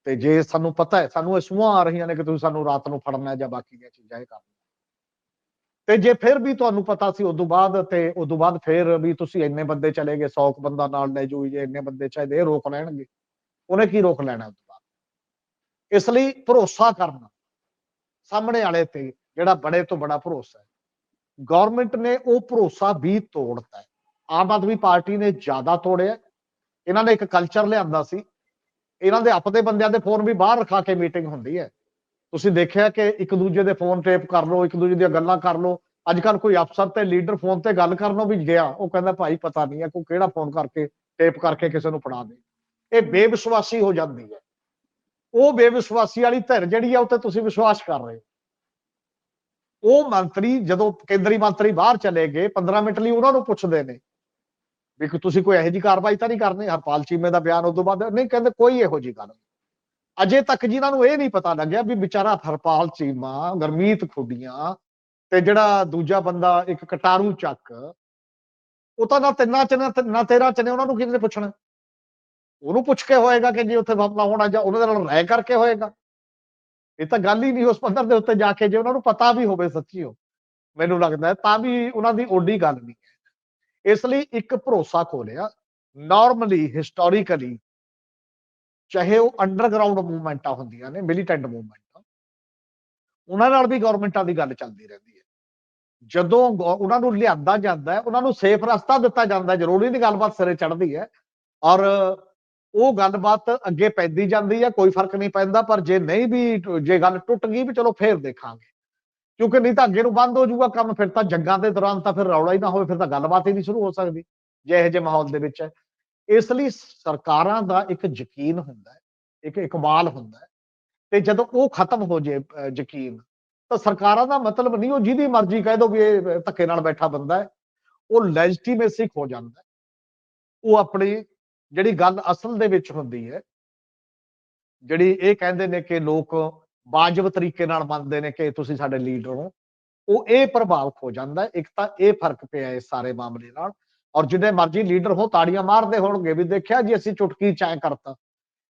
ਤੇ ਜੇ ਸਾਨੂੰ ਪਤਾ ਹੈ, ਸਾਨੂੰ ਇਹ ਸੂਹਾਂ ਆ ਰਹੀਆਂ ਨੇ ਕਿ ਤੁਸੀਂ ਸਾਨੂੰ ਰਾਤ ਨੂੰ ਫੜਨਾ ਹੈ ਜਾਂ ਬਾਕੀ ਦੀਆਂ ਚੀਜ਼ਾਂ ਇਹ ਕਰਨਾ ਤੇ ਜੇ ਫਿਰ ਵੀ ਤੁਹਾਨੂੰ ਪਤਾ ਸੀ ਉਦੋਂ ਬਾਅਦ ਤੇ ਉਦੋਂ ਬਾਅਦ ਫਿਰ ਵੀ ਤੁਸੀਂ ਇੰਨੇ ਬੰਦੇ ਚਲੇ ਗਏ 100 ਬੰਦਾ ਨਾਲ ਲੈ ਜਾਓ, ਜੇ ਇੰਨੇ ਬੰਦੇ ਚਾਹੀਦੇ ਇਹ ਰੋਕ ਲੈਣਗੇ। ਉਹਨੇ ਕੀ ਰੋਕ ਲੈਣਾ ਉਦੋਂ ਬਾਅਦ? ਇਸ ਲਈ ਭਰੋਸਾ ਕਰਨਾ ਸਾਹਮਣੇ ਵਾਲੇ ਤੇ ਜਿਹੜਾ ਬੜੇ ਤੋਂ ਬੜਾ ਭਰੋਸਾ ਹੈ। ਗਵਰਨਮੈਂਟ ਨੇ ਉਹ ਭਰੋਸਾ ਵੀ ਤੋੜਤਾ ਹੈ। ਆਮ ਆਦਮੀ ਪਾਰਟੀ ਨੇ ਜ਼ਿਆਦਾ ਤੋੜਿਆ। ਇਹਨਾਂ ਨੇ ਇੱਕ ਕਲਚਰ ਲਿਆਂਦਾ ਸੀ ਇਹਨਾਂ ਦੇ ਆਪਦੇ ਬੰਦਿਆਂ ਦੇ ਫੋਨ ਵੀ ਬਾਹਰ ਰਖਾ ਕੇ ਮੀਟਿੰਗ ਹੁੰਦੀ ਹੈ। ਤੁਸੀਂ ਦੇਖਿਆ ਕਿ ਇੱਕ ਦੂਜੇ ਦੇ ਫੋਨ ਟੇਪ ਕਰ ਲਓ, ਇੱਕ ਦੂਜੇ ਦੀਆਂ ਗੱਲਾਂ ਕਰ ਲਓ। ਅੱਜ ਕੱਲ ਕੋਈ ਅਫਸਰ ਤੇ ਲੀਡਰ ਫੋਨ ਤੇ ਗੱਲ ਕਰਨੋਂ ਵੀ ਗਿਆ, ਉਹ ਕਹਿੰਦਾ, ਭਾਈ, ਪਤਾ ਨਹੀਂ ਹੈ ਕੋਈ ਕਿਹੜਾ ਫੋਨ ਕਰਕੇ ਟੇਪ ਕਰਕੇ ਕਿਸੇ ਨੂੰ ਫੜਾ ਦੇ। ਇਹ ਬੇਵਿਸ਼ਵਾਸੀ ਹੋ ਜਾਂਦੀ ਹੈ। ਉਹ ਬੇਵਿਸ਼ਵਾਸੀ ਵਾਲੀ ਧਿਰ ਜਿਹੜੀ ਆ, ਉਹ ਤੇ ਤੁਸੀਂ ਵਿਸ਼ਵਾਸ ਕਰ ਰਹੇ ਹੋ। ਉਹ ਮੰਤਰੀ ਜਦੋਂ ਕੇਂਦਰੀ ਮੰਤਰੀ ਬਾਹਰ ਚਲੇ ਗਏ 15 ਮਿੰਟ ਲਈ ਉਹਨਾਂ ਨੂੰ ਪੁੱਛਦੇ ਨੇ ਵੀ ਕਿ ਤੁਸੀਂ ਕੋਈ ਇਹੋ ਜਿਹੀ ਕਾਰਵਾਈ ਤਾਂ ਨਹੀਂ ਕਰਨੀ? ਹਰਪਾਲ ਚੀਮੇ ਦਾ ਬਿਆਨ ਉਦੋਂ ਬਾਅਦ ਨਹੀਂ, ਕਹਿੰਦੇ ਕੋਈ ਇਹੋ ਜਿਹੀ ਗੱਲ ਨਹੀਂ। ਅਜੇ ਤੱਕ ਜਿਨ੍ਹਾਂ ਨੂੰ ਇਹ ਨਹੀਂ ਪਤਾ ਲੱਗਿਆ ਵੀ ਵਿਚਾਰਾ ਹਰਪਾਲ ਚੀਮਾ, ਗਰਮੀਤ ਖੁੱਡੀਆਂ ਤੇ ਜਿਹੜਾ ਦੂਜਾ ਬੰਦਾ ਇੱਕ ਕਟਾਰੂ ਚੱਕ, ਉਹ ਤਾਂ ਨਾ ਤਿੰਨਾਂ ਚ ਨਾ- ਨਾ ਤੇਰਾ ਚ ਨੇ, ਉਹਨਾਂ ਨੂੰ ਕਿਹਨੇ ਪੁੱਛਣਾ? ਉਹਨੂੰ ਪੁੱਛ ਕੇ ਹੋਏਗਾ ਕਿ ਜੀ ਉੱਥੇ ਮਾਮਲਾ ਹੋਣਾ ਜਾਂ ਉਹਨਾਂ ਦੇ ਨਾਲ ਰਾਏ ਕਰਕੇ ਹੋਏਗਾ। ਇਹ ਤਾਂ ਗੱਲ ਹੀ ਨਹੀਂ ਉਸ ਪੱਧਰ ਦੇ ਉੱਤੇ ਜਾ ਕੇ, ਜੇ ਉਹਨਾਂ ਨੂੰ ਪਤਾ ਵੀ ਹੋਵੇ ਸੱਚੀ ਹੋ ਮੈਨੂੰ ਲੱਗਦਾ ਤਾਂ ਵੀ ਉਹਨਾਂ ਦੀ ਓਡੀ ਗੱਲ ਨਹੀਂ ਇਸ ਲਈ ਇੱਕ ਭਰੋਸਾ ਖੋਲਿਆ ਨਾਰਮਲੀ ਹਿਸਟੋਰੀਕਲੀ ਚਾਹੇ ਉਹ ਅੰਡਰਗਰਾਉਂਡ ਮੂਵਮੈਂਟਾਂ ਹੁੰਦੀਆਂ ਨੇ ਮਿਲੀਟੈਂਟ ਮੂਵਮੈਂਟਾਂ ਉਹਨਾਂ ਨਾਲ ਵੀ ਗਵਰਨਮੈਂਟਾਂ ਦੀ ਗੱਲ ਚੱਲਦੀ ਰਹਿੰਦੀ ਹੈ। ਜਦੋਂ ਗੌ- ਉਹਨਾਂ ਨੂੰ ਲਿਆਂਦਾ ਜਾਂਦਾ ਹੈ, ਉਹਨਾਂ ਨੂੰ ਸੇਫ ਰਸਤਾ ਦਿੱਤਾ ਜਾਂਦਾ ਹੈ, ਜ਼ਰੂਰੀ ਨਹੀਂ ਗੱਲਬਾਤ ਸਿਰੇ ਚੜ੍ਹਦੀ ਹੈ, ਔਰ ਉਹ ਗੱਲਬਾਤ ਅੱਗੇ ਪੈਂਦੀ ਜਾਂਦੀ ਹੈ, ਕੋਈ ਫ਼ਰਕ ਨਹੀਂ ਪੈਂਦਾ, ਪਰ ਜੇ ਨਹੀਂ ਵੀ, ਜੇ ਗੱਲ ਟੁੱਟ ਗਈ ਵੀ ਚਲੋ ਫੇਰ ਦੇਖਾਂਗੇ। ਕਿਉਂਕਿ ਨਹੀਂ ਤਾਂ ਅੱਗੇ ਨੂੰ ਬੰਦ ਹੋ ਜਾਊਗਾ ਕੰਮ, ਫਿਰ ਤਾਂ ਜੰਗਾਂ ਦੇ ਦੌਰਾਨ ਤਾਂ ਫਿਰ ਰੌਲਾ ਹੀ ਨਾ ਹੋਵੇ, ਫਿਰ ਤਾਂ ਗੱਲਬਾਤ ਹੀ ਨਹੀਂ ਸ਼ੁਰੂ ਹੋ ਸਕਦੀ, ਜੇ ਇਹੋ ਜਿਹੇ ਮਾਹੌਲ ਦੇ ਵਿੱਚ ਹੈ। ਇਸ ਲਈ ਸਰਕਾਰਾਂ ਦਾ ਇੱਕ ਯਕੀਨ ਹੁੰਦਾ ਹੈ, ਇੱਕ ਇਕਬਾਲ ਹੁੰਦਾ ਹੈ। ਤੇ ਜਦੋਂ ਉਹ ਖਤਮ ਹੋ ਜੇ ਯਕੀਨ, ਤਾਂ ਸਰਕਾਰਾਂ ਦਾ ਮਤਲਬ ਨਹੀਂ ਉਹ ਜਿਹਦੀ ਮਰਜ਼ੀ ਕਹਿ ਦੋ ਵੀ ਇਹ ਧੱਕੇ ਨਾਲ ਬੈਠਾ ਬੰਦਾ ਹੈ, ਉਹ ਲੈਜੀਟੀਮੇਸੀ ਖੋ ਜਾਂਦਾ ਹੈ। ਉਹ ਆਪਣੀ ਜਿਹੜੀ ਗੱਲ ਅਸਲ ਦੇ ਵਿੱਚ ਹੁੰਦੀ ਹੈ, ਜਿਹੜੀ ਇਹ ਕਹਿੰਦੇ ਨੇ ਕਿ ਲੋਕ ਵਾਜਬ ਤਰੀਕੇ ਨਾਲ ਮੰਨਦੇ ਨੇ ਕਿ ਤੁਸੀਂ ਸਾਡੇ ਲੀਡਰ ਹੋ। ਉਹ ਇਹ ਪ੍ਰਭਾਵ ਹੋ ਜਾਂਦਾ ਇੱਕ ਤਾਂ ਇਹ ਫ਼ਰਕ ਪਿਆ ਇਸ ਸਾਰੇ ਮਾਮਲੇ ਨਾਲ। ਔਰ ਜਿੰਨੇ ਮਰਜ਼ੀ ਲੀਡਰ ਹੋ ਤਾੜੀਆਂ ਮਾਰਦੇ ਹੋਣਗੇ ਵੀ ਦੇਖਿਆ ਜੀ ਅਸੀਂ ਚੁਟਕੀ ਚ ਕਰਤਾ।